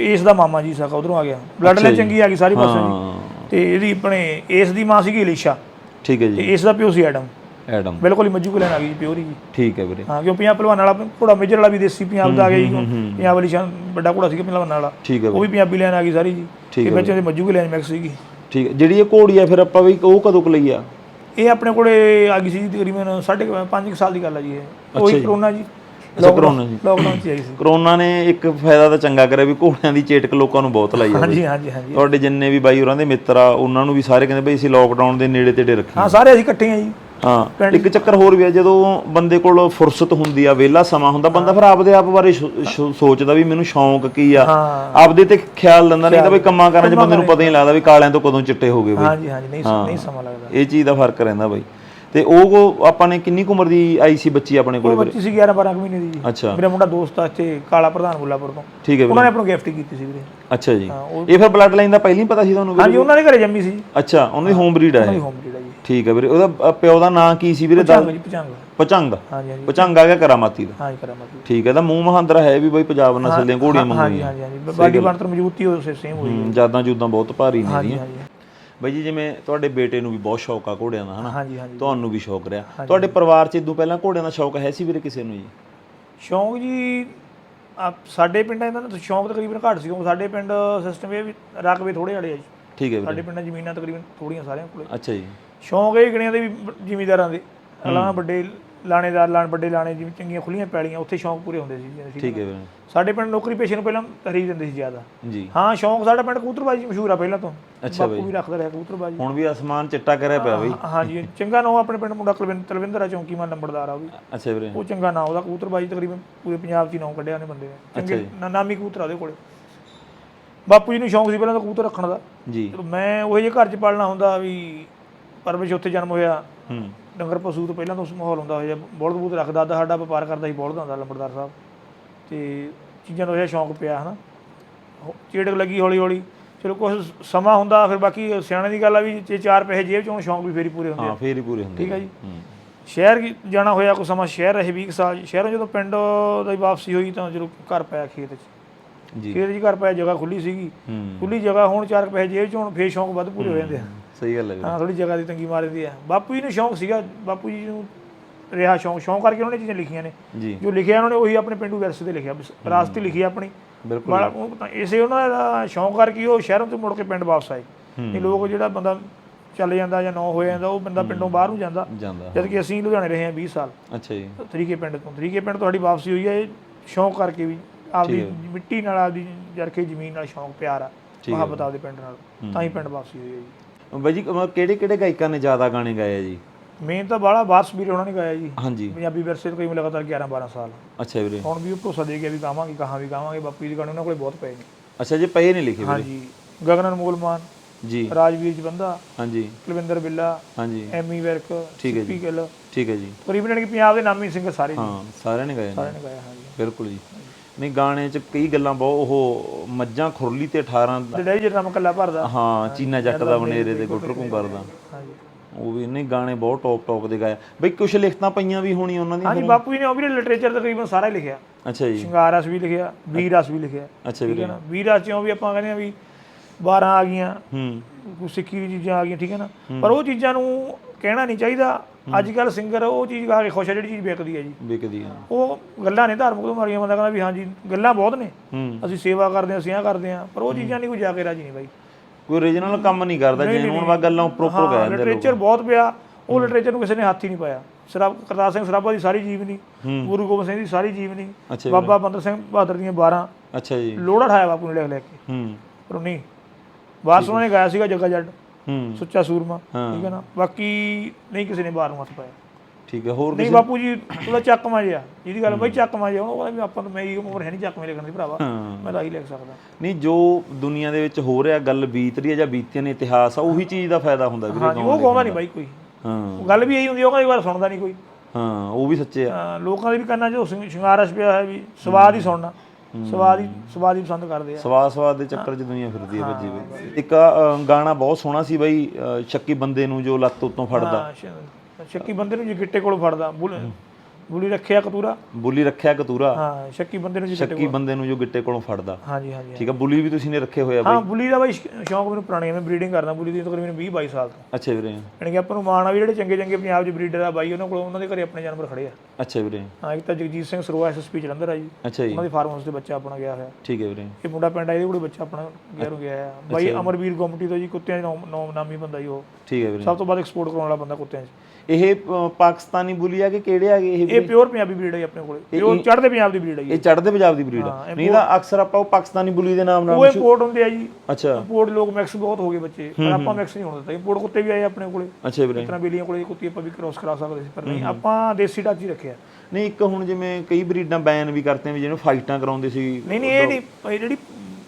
ਏਸ ਦਾ ਮਾਮਾ ਜੀ ਸਕਾ ਉਧਰੋਂ ਆ ਗਿਆ। ਬਲੱਡ ਲਾਈਨ ਚੰਗੀ ਆ ਗਈ ਸਾਰੀ ਪਾਸੋਂ ਜੀ ਤੇ ਇਹਦੀ ਆਪਣੇ ਏਸ ਦੀ ਮਾਂ ਸੀਗੀ ਅਲੀਸ਼ਾ। ਠੀਕ ਹੈ ਤੇ ਜੀ ਏਸ ਦਾ ਪਿਓ ਸੀ ਐਡਮ। ਐਡਮ। ਬਿਲਕੁਲ ਹੀ ਮੱਜੂ ਕੋਲੇ ਆ ਗਈ ਜੀ ਪਿਓਰੀ ਜੀ। ਠੀਕ ਹੈ ਵੀਰੇ। ਹਾਂ ਕਿਉਂ ਪੰਜਾਬ ਪਹਿਲਵਾਨ ਵਾਲਾ ਘੋੜਾ ਮੇਜਰ ਵਾਲਾ ਵੀ ਦੇਸੀ ਪੰਜਾਬ ਦਾ ਆ ਗਿਆ ਜੀ। ਪੰਜਾਬ ਵਾਲੀ ਸ਼ਾਨ ਵੱਡਾ ਘੋੜਾ ਸੀਗਾ ਪਹਿਲਵਾਨ ਵਾਲਾ। ਠੀਕ ਹੈ ਉਹ ਵੀ ਪੰਜਾਬੀ ਲੈਣ ਆ ਗਈ ਸਾਰੀ ਜੀ। ਤੇ ਵਿੱਚ ਮੱਜੂ ਕੋਲੇ ਮਿਕਸ ਸੀਗੀ। ਠੀਕ ਹੈ। ਜਿਹੜੀ ਇਹ ਘੋੜੀ ਆ ਫਿਰ ਆਪਾਂ ਵੀ ਉਹ ਕਦੋਂ ਕੁ ਲਈ ਆ? ਇਹ ਆਪਣੇ ਕੋਲੇ ਆ ਗਈ ਸੀ ਜੀ ਤਕਰੀਬਨ ਸਾਢੇ 5 ਸਾਲ ਦੀ ਗੱਲ ਆ ਜੀ ਇਹ। ਉਹੀ ਕਰੋਨਾ ਜੀ। ਕਰੋਨਾ ਜੀ। ਲੋਕਡਾਊਨ ਚ ਆਈ ਸੀ। ਕਰੋਨਾ ਨੇ ਇੱਕ ਫਾਇਦਾ ਤਾਂ ਚੰਗਾ ਕਰਿਆ ਵੀ ਘੋੜਿਆਂ ਦੀ ਚੇਟਕ ਲੋਕਾਂ ਨੂੰ ਬਹੁਤ ਲਾਈ ਆ ਹਾਂਜੀ ਹਾਂਜੀ ਹਾਂਜੀ। ਤੁਹਾਡੇ ਜਿੰਨੇ ਵੀ ਬਾਈ ਹੋਰਾਂ ਦੇ ਮਿੱਤਰ ਆ ਉਹਨਾਂ ਨੂੰ ਵੀ ਸਾਰੇ ਕਹਿੰਦੇ ਬਈ ਅਸੀਂ ਲੋਕਡਾਊਨ ਦੇ ਨੇੜੇ ਤੇੜੇ ਰੱਖੀ ਹਾਂ ਸਾਰੇ ਅਸੀਂ ਇਕੱਠੇ ਆ ਜੀ। ਹਾਂ ਇੱਕ ਚੱਕਰ ਹੋਰ ਵੀ ਆ ਜਦੋਂ ਬੰਦੇ ਕੋਲ ਫੁਰਸਤ ਹੁੰਦੀ ਆ ਵਿਹਲਾ ਸਮਾਂ ਹੁੰਦਾ ਬੰਦਾ ਫਿਰ ਆਪਦੇ ਆਪ ਬਾਰੇ ਸੋਚਦਾ ਵੀ ਮੈਨੂੰ ਸ਼ੌਂਕ ਕੀ ਆ। ਹਾਂ। ਆਪਦੇ ਤੇ ਖਿਆਲ ਲੈਂਦਾ ਨਹੀਂ ਤਾਂ ਬਈ ਕੰਮਾਂ ਕਾਰਾਂ 'ਚ ਬੰਦੇ ਨੂੰ ਪਤਾ ਹੀ ਨਹੀਂ ਲੱਗਦਾ ਵੀ ਕਾਲਿਆਂ ਤੋਂ ਕਦੋਂ ਚਿੱਟੇ ਹੋ ਗਏ ਬਈ। ਹਾਂਜੀ ਹਾਂਜੀ ਨਹੀਂ ਨਹੀਂ ਸਮਾਂ ਲੱਗਦਾ। ਇਹ ਚੀਜ਼ ਦਾ ਫ਼ਰਕ ਰਹਿੰਦਾ ਬਾਈ। ਤੇ ਉਹ ਆਪਾਂ ਨੇ ਕਿੰਨੀ ਕੁ ਉਮਰ ਦੀ ਆਈ ਸੀ ਬੱਚੀ ਆਪਣੇ ਕੋਲ ਬੱਚੀ ਸੀ 11 12 ਮਹੀਨੇ ਦੀ ਜੀ। ਅੱਛਾ। ਮੇਰਾ ਮੁੰਡਾ ਦੋਸਤ ਆ ਇੱਥੇ ਕਾਲਾ ਪ੍ਰਧਾਨ ਬੁੱਲਾਪੁਰ ਤੋਂ। ਠੀਕ ਹੈ ਉਹਨਾਂ ਨੇ ਆਪਾਂ ਨੂੰ ਗਿਫਟ ਕੀਤੀ ਸੀ ਵੀਰੇ। ਅੱਛਾ ਜੀ। ਇਹ ਫਿਰ ਬਲੱਡ ਲਾਈਨ ਦਾ ਪਹਿਲਾਂ ਹੀ ਪਤਾ ਸੀ ਤੁਹਾਨੂੰ? ਹਾਂਜੀ ਉਹਨਾਂ ਦੇ ਘਰੇ ਜੰਮੀ ਸੀ। ਅੱਛਾ ਉਹਨਾਂ ਦੀ ਹੋਮ ਬਰੀਡ ਆ ਠੀਕ ਹੈ ਵੀਰੇ। ਉਹਦਾ ਅ, ਪਿਓ ਦਾ ਨਾਂ ਕੀ ਸੀ ਵੀਰੇ? ਪਚੰਗ ਜੀ ਪਚੰਗ। ਪਚੰਗ। ਹਾਂਜੀ ਹਾਂਜੀ। ਪਚੰਗ ਆ ਗਿਆ ਕਰਾਮਾਤੀ ਦਾ। ਹਾਂਜੀ ਕਰਾਂ ਮਤਲਬ ਠੀਕ ਹੈ ਤਾਂ ਮੂੰਹ ਮਹਾਂਦਰਾ ਹੈ ਵੀ ਬਈ ਪੰਜਾਬ ਨਸਲ ਦੀਆਂ ਘੋੜੀਆਂ ਹਾਂਜੀ ਮੰਗਵਾਈਆਂ ਹਾਂਜੀ। ਹਾਂਜੀ ਬਾਡੀ ਬਣਤਰ ਮਜ਼ਬੂਤੀ ਉਹ ਸੇਮ ਹੋਈ ਹੂੰ, ਜਾਦਾਂ ਜੂਦਾਂ ਬਹੁਤ ਭਾਰੀ ਨੇ ਹਾਂਜੀ ਇਹਦੀਆਂ। ਹਾਂਜੀ। ਬਾਈ ਜੀ ਜਿਵੇਂ ਤੁਹਾਡੇ ਬੇਟੇ ਨੂੰ ਵੀ ਬਹੁਤ ਸ਼ੌਕ ਆ ਘੋੜਿਆਂ ਦਾ ਹਨਾ? ਹਾਂਜੀ ਹਾਂਜੀ। ਤੁਹਾਨੂੰ ਵੀ ਸ਼ੌਕ ਰਿਹਾ। ਤੁਹਾਡੇ ਪਰਿਵਾਰ 'ਚ ਇਦੋਂ ਪਹਿਲਾਂ ਘੋੜਿਆਂ ਦਾ ਸ਼ੌਕ ਹੈ ਸੀ ਵੀਰੇ ਕਿਸੇ ਨੂੰ ਜੀ? ਸ਼ੌਂਕ ਜੀ ਆ ਸਾਡੇ ਪਿੰਡਾਂ ਇਹਨਾਂ ਦਾ ਸ਼ੌਂਕ ਤਕਰੀਬਨ ਘੱਟ ਸੀ ਕਿਉਂਕਿ ਸਾਡੇ ਪਿੰਡ ਸਿਸਟਮ ਇਹ ਵੀ ਰਕਬੇ ਥੋੜੇ ਵਾਲੇ ਆ ਜੀ। ਠੀਕ ਹੈ ਵੀਰੇ। ਸਾਡੇ ਪਿੰਡਾਂ ਜ਼ਮੀਨਾਂ ਤਕਰੀਬਨ ਥੋੜੀਆਂ ਸਾਰਿਆਂ ਕੋਲੇ। ਅੱਛਾ ਜੀ। ਸ਼ੌਂਕ ਇਹ ਗਿਣਿਆਂ ਦੇ ਵੀ ਜ਼ਿਮੀਦਾਰਾਂ ਦੇ। ਅਲਾਵਾ ਵੱਡੇ ਲਾਣੇਦਾਰ ਲਾਣ ਵੱਡੇ ਲਾਣੇ ਜਿਵੇਂ ਚੰਗੀਆਂ ਖੁੱਲੀਆਂ ਪੈਲੀਆਂ ਉੱਥੇ ਸ਼ੌਂਕ ਪੂਰੇ ਹੁੰਦੇ ਸੀ ਜੀ। ਠੀਕ ਹੈ ਵੀਰੇ ਸਾਡੇ ਪਿੰਡ ਨੌਕਰੀ ਪੇਸ਼ੇ ਨੂੰ ਪਹਿਲਾਂ ਤਰਜੀਹ ਦਿੰਦੇ ਸੀ ਜ਼ਿਆਦਾ। ਜੀ। ਹਾਂ ਸ਼ੌਂਕ ਸਾਡਾ ਪਿੰਡ ਕਬੂਤਰਬਾਜੀ ਮਸ਼ਹੂਰ ਆ ਪਹਿਲਾਂ ਤੋਂ। ਅੱਛਾ ਬਾਪੂ ਵੀ ਰੱਖਦਾ ਰਿਹਾ ਕਬੂਤਰਬਾਜੀ। ਹੁਣ ਵੀ ਅਸਮਾਨ ਚਿੱਟਾ ਕਰਿਆ ਪਿਆ ਬਈ। ਹਾਂਜੀ ਚੰਗਾ ਨਾਂ ਆਪਣੇ ਪਿੰਡ ਮੁੰਡਾ ਕੁਲਵਿੰਦਰ ਤਲਵਿੰਦਰ ਆ ਚੌਂਕੀਮਾਨ ਨੰਬਰਦਾਰ ਆ ਉਹ ਵੀ। ਅੱਛਾ ਵੀਰੇ। ਉਹ ਚੰਗਾ ਨਾਂ ਉਹਦਾ ਕਬੂਤਰਬਾਜੀ ਤਕਰੀਬਨ ਪੂਰੇ ਪੰਜਾਬ 'ਚ ਹੀ ਨਾਂ ਕੱਢਿਆ ਉਹਨੇ ਬੰਦੇ ਨੇ। ਚੰਗੇ ਨਾਮੀ ਕਬੂਤਰ ਆ ਉਹਦੇ ਕੋਲੇ। ਬਾਪੂ ਜੀ ਨੂੰ ਸ਼ੌਂਕ ਸੀ ਪਹਿਲਾਂ ਤਾਂ ਕਬੂਤਰ ਰੱਖਣ ਦਾ। ਜੀ। ਮੈਂ ਉਹ ਜਿਹੇ ਘਰ 'ਚ ਪਾਲਣਾ ਹੁੰਦਾ ਵੀ ਪਰਵਿਸ਼ ਉੱਥੇ ਜਨਮ ਹੋਇਆ। ਹੂੰ। ਡੰਗਰ ਪਸ਼ੂ ਤੋਂ ਪਹਿਲਾਂ ਤੋਂ ਉਸ ਮਾਹੌਲ ਹੁੰਦਾ ਹੋਇਆ। ਬੋਲਦ ਬੂਤ ਰੱਖਦਾ ਦਾਦਾ ਸਾਡਾ ਵਪਾਰ ਕਰਦਾ ਸੀ ਬੋਲਦਾਂ ਦਾ ਲੰਬੜਦਾਰ ਸਾਹਿਬ। ਤੇ ਚੀਜ਼ਾਂ ਦਾ ਇਹ ਸ਼ੌਂਕ ਪਿਆ ਹਨਾ। ਚਿੜਕ ਲੱਗੀ ਹੌਲੀ ਹੌਲੀ ਚਲੋ ਕੁਝ ਸਮਾਂ ਹੁੰਦਾ ਫਿਰ ਬਾਕੀ ਸਿਆਣੇ ਦੀ ਗੱਲ ਆ ਵੀ ਜੇ ਚਾਰ ਪੈਸੇ ਜੇਬ 'ਚ ਸ਼ੌਂਕ ਵੀ ਫੇਰੀ ਪੂਰੇ ਹੁੰਦੇ ਆ। ਹਾਂ ਫੇਰ ਪੂਰੇ ਹੁੰਦੇ ਠੀਕ ਆ ਜੀ। ਸ਼ਹਿਰ ਜਾਣਾ ਹੋਇਆ ਕੋਈ ਸਮਾਂ ਸ਼ਹਿਰ ਰਹੇ 20 ਕੁ ਸਾਲ। ਸ਼ਹਿਰੋਂ ਜਦੋਂ ਪਿੰਡ ਦਾ ਵਾਪਸੀ ਹੋਈ ਤਾਂ ਜਦੋਂ ਘਰ ਪਾਇਆ ਖੇਤ 'ਚ। ਜੀ। ਖੇਤ 'ਚ ਘਰ ਪਾਇਆ ਜਗ੍ਹਾ ਖੁੱਲੀ ਸੀਗੀ। ਖੁੱਲੀ ਜਗ੍ਹਾ ਹੋਣ ਚਾਰ ਪੈਸੇ ਜੇਬ 'ਚ ਫੇਰ ਸ਼ੌਂਕ ਵੱਧ ਪੂਰੇ ਹੋ ਜਾਂਦੇ ਆ। ਸਹੀ ਗੱਲ ਹੈ ਵੀਰੇ ਹਾਂ ਥੋੜੀ ਜਗ੍ਹਾ ਦੀ ਤੰਗੀ ਮਾਰਦੀ ਆ ਬਾਪੂ ਜੀ ਨੂੰ ਸ਼ੌਂਕ ਸੀਗਾ ਬਾਪੂ ਜੀ ਨੂੰ ਰਿਹਾ ਸ਼ੌਂਕ। ਸ਼ੌਂਕ ਕਰਕੇ ਉਹਨਾਂ ਨੇ ਚੀਜ਼ਾਂ ਲਿਖੀਆਂ ਨੇ। ਜੀ। ਜੋ ਲਿਖਿਆ ਉਹਨਾਂ ਨੇ ਉਹੀ ਆਪਣੇ ਪਿੰਡੂ ਵਿਰਸੇ ਤੇ ਲਿਖਿਆ। ਵਿਰਾਸਤ ਹੀ। ਲਿਖੀ ਆ ਆਪਣੀ। ਬਿਲਕੁਲ ਬੜਾ ਉਹ ਤਾਂ ਇਸੇ ਉਹਨਾਂ ਦਾ ਸ਼ੌਂਕ ਕਰਕੇ ਉਹ ਸ਼ਹਿਰੋਂ ਤੋਂ ਮੁੜ ਕੇ ਪਿੰਡ ਵਾਪਸ ਆਏ। ਇਹ ਲੋਕ ਜਿਹੜਾ ਬੰਦਾ ਚੱਲ ਜਾਂਦਾ ਜਾਂ ਨੌ ਹੋ ਜਾਂਦਾ ਉਹ ਬੰਦਾ ਪਿੰਡੋਂ ਬਾਹਰ ਨੂੰ ਜਾਂਦਾ। ਜਾਂਦਾ ਜਦ ਕਿ ਅਸੀਂ ਲੁਧਿਆਣੇ ਰਹੇ ਹਾਂ 20 ਸਾਲ। ਅੱਛਾ ਜੀ। ਤਰੀਕੇ ਪਿੰਡ ਤੋਂ ਤਰੀਕੇ ਪਿੰਡ ਤੋਂ ਸਾਡੀ ਵਾਪਸੀ ਹੋਈ ਹੈ ਇਹ ਸ਼ੌਂਕ ਕਰਕੇ ਵੀ ਆਪਦੀ ਮਿੱਟੀ ਨਾਲ ਆਪਦੀ ਜਰਖੇ ਜ਼ਮੀਨ ਨਾਲ ਸ਼ੌਂਕ ਪਿਆਰ ਆ ਮੁਹੱਬਤ ਆਪਦੇ ਪਿੰਡ ਨਾਲ। ਤਾਂ ਹੀ ਪਿੰਡ ਵਾਪਸੀ ਹੋਈ ਹੈ ਜੀ। ਬਾਈ ਜੀ ਕਿਹੜੇ ਕਿਹੜੇ ਗਾਇਕਾਂ ਨੇ ਜ਼ਿਆਦਾ ਗਾਣੇ ਗਾਏ ਆ ਜੀ? ਮੇਨ ਤਾਂ ਬਾਲਾ ਬਾਰਸ ਵੀਰੇ ਉਹਨਾਂ ਨੇ ਗਾਇਆ ਜੀ। ਹਾਂਜੀ। ਪੰਜਾਬੀ ਵਿਰਸੇ ਤੋਂ ਕਈ ਲਗਾਤਾਰ 11 12 ਸਾਲ। ਅੱਛਾ ਵੀਰੇ। ਹੁਣ ਵੀ ਉਹ ਭਰੋਸਾ ਦੇ ਗਿਆ ਵੀ ਗਾਵਾਂਗੇ ਕਹਾਂ ਵੀ ਗਾਵਾਂਗੇ ਬਾਪੂ ਜੀ ਦੇ ਗਾਣੇ ਉਹਨਾਂ ਕੋਲੇ ਬਹੁਤ ਪਏ ਨੇ। ਅੱਛਾ ਜੀ ਪਏ ਨਹੀਂ ਲਿਖੇ ਵੀਰੇ? ਹਾਂਜੀ। ਗਗਨ ਅਨਮੋਲ ਮਾਨ ਜੀ। ਰਾਜਵੀਰ ਜਵੰਦਾ ਹਾਂਜੀ। ਕੁਲਵਿੰਦਰ ਬਿੱਲਾ ਹਾਂਜੀ। ਐਮੀ ਵਿਰਕ ਠੀਕ ਹੈ ਜੀ। ਠੀਕ ਹੈ ਜੀ। ਤਕਰੀਬਨ ਕਿ ਪੰਜਾਬ ਦੇ ਨਾਮੀ ਸਿੰਗਰ ਸਾਰੇ ਹਾਂ ਸਾਰਿਆਂ ਨੇ ਗਾਏ ਨੇ। ਸਾਰਿਆਂ ਨੇ ਗਾਇਆ ਹਾਂਜੀ। ਬਿਲਕੁਲ ਜੀ। ਨਹੀਂ ਗਾਣੇ 'ਚ ਕਈ ਗੱਲਾਂ ਬਹੁਤ ਉਹ ਮੱਝਾਂ ਖੁਰਲੀ ਤੇ 18 ਤੇ ਡੈਡੀ ਜਿਹੜਾ ਮੈਂ ਕੱਲਾ ਭਰਦਾ। ਹਾਂ ਚੀਨਾ ਜੱਟ ਦਾ ਬਨੇਰੇ ਤੇ ਗੁੱਟਰ ਘੁੰ ਕਰਦਾ ਹਾਂਜੀ। ਉਹ ਵੀ ਨਹੀਂ ਗਾਣੇ ਬਹੁਤ ਟੌਪ ਟੌਪ ਦੇ ਗਾਏ। ਬਈ ਕੁਝ ਲਿਖਤਾਂ ਪਈਆਂ ਵੀ ਹੋਣੀਆਂ ਉਹਨਾਂ ਦੀਆਂ ਹਾਂਜੀ ਬਾਪੂ ਜੀ ਨੇ ਉਹ ਵੀ ਲਿਟਰੇਚਰ ਤਕਰੀਬਨ ਸਾਰਾ ਹੀ ਲਿਖਿਆ। ਅੱਛਾ ਜੀ। ਸ਼ਿੰਗਾਰ ਰਸ ਵੀ ਲਿਖਿਆ ਵੀਰ ਰਸ ਵੀ ਲਿਖਿਆ। ਅੱਛਾ ਵੀਰੇ। ਵੀਰ ਰਸ ਚੋਂ ਵੀ ਆਪਾਂ ਕਹਿੰਦੇ ਆ ਵੀ 12 ਆ ਗਈਆਂ ਹੂੰ। ਸਿੱਖੀ ਦੀ ਚੀਜ਼ਾਂ ਆ ਗਈਆਂ ਠੀਕ ਹੈ ਨਾ? ਪਰ ਉਹ ਚੀਜ਼ਾਂ ਨੂੰ ਕਹਿਣਾ ਨਹੀਂ ਚਾਹੀਦਾ। ਅੱਜ ਕੱਲ ਸਿੰਗਰ ਉਹ ਚੀਜ਼ ਗਾ ਕੇ ਖੁਸ਼ ਹੈ ਜਿਹੜੀ ਚੀਜ਼ ਵਿਕਦੀ ਹੈ ਜੀ। ਵਿਕਦੀ ਆ। ਉਹ ਗੱਲਾਂ ਨੇ ਧਾਰਮਿਕ ਤੋਂ ਮਾਰੀਆਂ ਬੰਦਾ ਕਹਿੰਦਾ ਵੀ ਹਾਂਜੀ ਗੱਲਾਂ ਬਹੁਤ ਨੇ। ਹੂੰ। ਅਸੀਂ ਸੇਵਾ ਕਰਦੇ ਹਾਂ ਅਸੀਂ ਕਰਦੇ ਹਾਂ ਪਰ ਉਹ ਚੀਜ਼ਾਂ ਨਹੀਂ ਕੋਈ ਜਾ ਕੇ ਰਾਜੀ ਨਹੀਂ ਬਾਈ। ਕੋਈ ਓਰੀਜਨਲ ਕੰਮ ਨਹੀਂ ਕਰਦਾ ਜੈਨੂਨ ਵਾ ਗੱਲਾਂ ਹਾਂ ਗਾਇਆ ਜਾਂਦੇ ਲਿਟਰੇਚਰ ਬਹੁਤ ਪਿਆ। ਉਹ ਲਿਟਰੇਚਰ ਨੂੰ ਕਿਸੇ ਨੇ ਹੱਥ ਹੀ ਨਹੀਂ ਪਾਇਆ। ਸਰਾਬ ਕਰਤਾਰ ਸਿੰਘ ਸਰਾਭਾ ਦੀ ਸਾਰੀ ਜੀਵਨੀ ਗੁਰੂ ਗੋਬਿੰਦ ਸਿੰਘ ਦੀ ਸਾਰੀ ਜੀਵਨੀ ਅੱਛਾ ਬਾਬਾ ਬੰਦਰ ਸਿੰਘ ਬਹਾਦਰ ਦੀਆਂ 12 ਅੱਛਾ ਜੀ। ਲੋੜਾ ਠਾਇਆ ਬਾਪੂ ਨੇ ਲਿਖ ਲਿਖ ਕੇ। ਹੂੰ। ਪਰ ਨਹੀਂ। ਬਾਸ ਉਹਨਾਂ ਨੇ ਗਾਇਆ ਸੀਗਾ ਜੱਗਾ ਜੱਟ। ਹੂੰ ਸੁੱਚਾ ਸੂਰਮਾ ਠੀਕ ਹੈ ਨਾ? ਬਾਕੀ ਨਹੀਂ ਕਿਸੇ ਨੇ ਬਾਹਰ ਨੂੰ ਹੱਥ ਪਾਇਆ। ਠੀਕ ਹੈ ਹੋਰ ਨਹੀਂ ਬਾਪੂ ਜੀ ਉਹਦਾ ਚੱਕਮਾ ਜਿਆ ਜਿਹਦੀ ਗੱਲ ਬਈ ਚੱਕਮਾ ਜਿਆ ਉਹ ਕਹਿੰਦਾ ਵੀ ਆਪਾਂ ਨੂੰ ਮੇਰੀ ਉਮਰ ਹੈ ਨਹੀਂ ਚੱਕਮੇ ਲਿਖਣ ਦੀ ਭਰਾਵਾ। ਹਾਂ। ਮੈਂ ਤਾਂ ਹੀ ਲਿਖ ਸਕਦਾ। ਨਹੀਂ ਜੋ ਦੁਨੀਆ ਦੇ ਵਿੱਚ ਹੋ ਰਿਹਾ ਗੱਲ ਬੀਤ ਰਹੀ ਹੈ ਜਾਂ ਬੀਤਿਆ ਨੇ ਇਤਿਹਾਸ ਆ ਉਹੀ ਚੀਜ਼ ਦਾ ਫਾਇਦਾ ਹੁੰਦਾ ਵੀਰੇ ਹਾਂਜੀ ਉਹ ਗਾਉਂਦਾ ਨਹੀਂ ਬਾਈ ਕੋਈ। ਹਾਂ। ਗੱਲ ਵੀ ਇਹੀ ਹੁੰਦੀ ਉਹ ਕਹਿੰਦਾ ਵਾਰ ਸੁਣਦਾ ਨਹੀਂ ਕੋਈ। ਹਾਂ ਉਹ ਵੀ ਸੱਚੇ ਆ। ਲੋਕਾਂ ਦੇ ਵੀ ਕੰਨਾਂ 'ਚ ਸ਼ਿੰਗਾਰਸ਼ ਪਿਆ ਹੈ ਵੀ ਸਵਾਦ ਹੀ ਸੁਣਨਾ। ਸਵਾਦ ਹੀ ਸਵਾਦ ਹੀ ਪਸੰਦ ਕਰਦੇ ਆ। ਸਵਾਦ ਸਵਾਦ ਦੇ ਚੱਕਰ 'ਚ ਦੁਨੀਆ ਫਿਰਦੀ ਹੈ ਭੱਜੀ ਬਈ ਇੱਕ ਆਹ, ਗਾਣਾ ਬਹੁਤ ਸੋਹਣਾ ਸੀ ਬਈ ਸ਼ੱਕੀ ਬੰਦੇ ਨੂੰ ਜੋ ਲੱਤ ਉੱਤੋਂ ਫੜਦਾ। ਹਾਂ, ਸ਼- ਸ਼ੱਕੀ ਬੰਦੇ ਨੂੰ ਜੀ ਗਿੱਟੇ ਕੋਲ ਫੜਦਾ ਬੁਲ- ਬੁਲੀ ਰੱਖਿਆ ਕਤੂਰਾ? ਬੁੱਲੀ ਰੱਖਿਆ ਕਤੂਰਾ। ਹਾਂ ਸ਼ੱਕੀ ਬੰਦੇ ਨੂੰ ਜੀ ਸ਼ੱਕੀ ਬੰਦੇ ਨੂੰ ਜੋ ਗਿੱਟੇ ਕੋਲੋਂ ਫੜਦਾ। ਹਾਂਜੀ ਹਾਂਜੀ ਠੀਕ ਆ ਬੁੱਲੀ ਵੀ ਤੁਸੀਂ ਨੇ ਰੱਖੇ ਹੋਏ ਆ ਬਈ? ਹਾਂ ਬੁਲੀ ਦਾ ਬਾਈ ਸ਼ੌਂਕ ਮੈਨੂੰ ਪੁਰਾਣੀ ਹੈ ਮੈਂ ਬਰੀਡਿੰਗ ਕਰਦਾ ਬੁਲੀ ਦੀ ਤਕਰੀਬਨ 20 22 ਸਾਲ ਤੋਂ। ਅੱਛਾ ਵੀਰੇ। ਯਾਨੀ ਕਿ ਆਪਾਂ ਨੂੰ ਮਾਣ ਆ ਵੀ ਜਿਹੜੇ ਚੰਗੇ ਚੰਗੇ ਪੰਜਾਬ 'ਚ ਬਰੀਡਰ ਆ ਬਾਈ ਉਹਨਾਂ ਕੋਲ ਉਹਨਾਂ ਦੇ ਘਰੇ ਆਪਣੇ ਜਾਨਵਰ ਖੜੇ ਆ। ਅੱਛਾ ਵੀਰੇ। ਹਾਂ ਇੱਕ ਤਾਂ ਜਗਜੀਤ ਸਿੰਘ ਸਰੋਆ ਐਸਐਸਪੀ ਜਲੰਧਰ ਆ ਜੀ। ਅੱਛਾ ਜੀ। ਉਹਨਾਂ ਦੇ ਫਾਰਮ ਹਾਊਸ ਤੇ ਬੱਚਾ ਆਪਣਾ ਗਿਆ ਹੋਇਆ। ਠੀਕ ਹੈ ਵੀਰੇ। ਇਹ ਮੁੰਡਾ ਪਿੰਡ ਆ ਇਹਦੇ ਕੋਲੇ ਬੱਚਾ ਆਪਣਾ ਗਿਆ ਗਿਆ ਆ। ਬਾਈ ਅਮਰਵੀਰ ਗੁੰਮਟੀ ਤੋਂ ਜੀ ਕੁੱਤਿਆਂ ਦੇ ਨਾਮ ਨਾਮੀ ਬੰਦਾ ਜੀ ਉਹ। ਠੀਕ ਹੈ ਵੀਰੇ। ਸਭ ਤੋਂ ਵੱਧ ਐਕਸਪੋਰਟ ਕਰਾਉਣ ਵਾਲਾ ਬੰਦਾ ਕੁੱਤਿਆਂ 'ਚ। ਇਹ ਪਾਕਿਸਤਾਨੀ ਬੁੱਲੀ ਆ ਕਿ ਕਿਹੜੇ ਹੈਗੇ ਇਹ ਇਹ ਪਿਓਰ ਪੰਜਾਬੀ ਬਰੀਡ ਹੈ ਜੀ ਆਪਣੇ ਕੋਲੇ। ਪਿਓਰ ਚੜ੍ਹਦੇ ਪੰਜਾਬ ਦੀ ਬਰੀਡ ਹੈ ਜੀ। ਇਹ ਚੜ੍ਹਦੇ ਪੰਜਾਬ ਦੀ ਬਰੀਡ ਆ। ਨਹੀਂ ਤਾਂ ਅਕਸਰ ਆਪਾਂ ਉਹ ਪਾਕਿਸਤਾਨੀ ਬੁੱਲੀ ਦੇ ਨਾਮ ਨਾਲ ਉਹ ਇੰਪੋਰਟ ਹੁੰਦੇ ਆ ਜੀ। ਅੱਛਾ। ਇੰਪੋਰਟ ਲੋਕ ਮਿਕਸ ਬਹੁਤ ਹੋ ਗਏ ਬੱਚੇ। ਪਰ ਆਪਾਂ ਮਿਕਸ ਨਹੀਂ ਹੋਣ ਦਿੱਤਾ। ਇੰਪੋਰਟ ਕੁੱਤੇ ਵੀ ਆਏ ਆਪਣੇ ਕੋਲੇ। ਅੱਛਾ ਵੀਰੇ। ਤਰ੍ਹਾਂ ਬੇਲੀਆਂ ਕੋਲੇ ਕੁੱਤੀ ਆਪਾਂ ਵੀ ਕ੍ਰੋਸ ਕਰਾ ਸਕਦੇ ਸੀ ਪਰ ਨਹੀਂ ਆਪਾਂ ਦੇਸੀ ਡਾਚੀ ਰੱਖਿਆ। ਨਹੀਂ ਇੱਕ ਹੁਣ ਜਿਵੇਂ ਕਈ ਬਰੀਡਾਂ ਬੈਨ ਵੀ ਕਰਤੇ ਵੀ ਜਿਹਨੂੰ ਫਾਈਟਾਂ ਕਰਾਉਂਦੇ ਸੀ। ਨਹੀਂ ਨਹੀਂ ਇਹ ਨਹੀਂ ਇਹ ਜਿਹੜੀ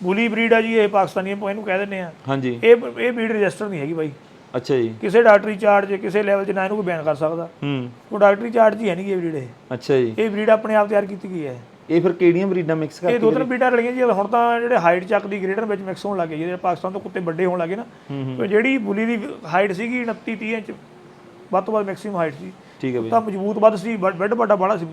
ਬੁਲੀ ਬਰੀਡ ਆ ਜੀ ਇਹ ਪਾਕਿਸਤਾਨੀ ਇਹਨੂੰ ਕਹਿ ਦਿੰਦੇ ਆ। ਹਾਂਜੀ। ਇਹ ਇਹ ਬਰੀਡ ਰਜਿਸਟਰ ਨਹੀਂ ਹੈਗੀ ਬਾਈ। ਅੱਛਾ ਜੀ। ਕਿਸੇ ਡਾਕਟਰੀ ਚਾਰਟ 'ਚ ਕਿਸੇ ਲੈਵਲ 'ਚ ਨਾ ਇਹਨੂੰ ਕੋਈ ਬੈਨ ਕਰ ਸਕਦਾ। ਹੂੰ। ਉਹ ਡਾਕਟਰੀ ਚਾਰਟ 'ਚ ਹੀ ਹੈ ਨਹੀਂ ਇਹ ਬਰੀਡ ਇਹ। ਅੱਛਾ ਜੀ। ਇਹ ਬਰੀਡ ਆਪਣੇ ਆਪ ਤਿਆਰ ਕੀਤੀ ਗਈ ਹੈ। ਇਹ ਫਿਰ ਕਿਹੜੀਆਂ ਬਰੀਡਾਂ ਮਿਕਸ ਕਰ ਇਹ ਦੋ ਤਿੰਨ ਬਰੀਡਾਂ ਰਲੀਆਂ ਜੀ ਹੁਣ ਤਾਂ ਜਿਹੜੇ ਹਾਈਟ ਚੱਕ ਦੀ ਗ੍ਰੇਡਰ ਵਿੱਚ ਮਿਕਸ ਹੋਣ ਲੱਗੇ ਜਿਹੜੇ ਪਾਕਿਸਤਾਨ ਤੋਂ ਕੁੱਤੇ ਵੱਡੇ ਹੋਣ ਲੱਗੇ ਨਾ ਤੇ ਜਿਹੜੀ ਬੁਲੀ ਦੀ ਹਾਈਟ ਸੀਗੀ 29 30 ਇੰਚ ਵੱਧ ਤੋਂ ਵੱਧ ਮੈਕਸਿਮਮ ਹਾਈਟ ਸੀ। ਠੀਕ ਹੈ ਬਈ। ਤਾਂ ਮਜ਼ਬੂਤ ਵੱਧ ਸੀ ਬੈੱਡ ਵੱਡਾ ਬੜਾ ਸੀ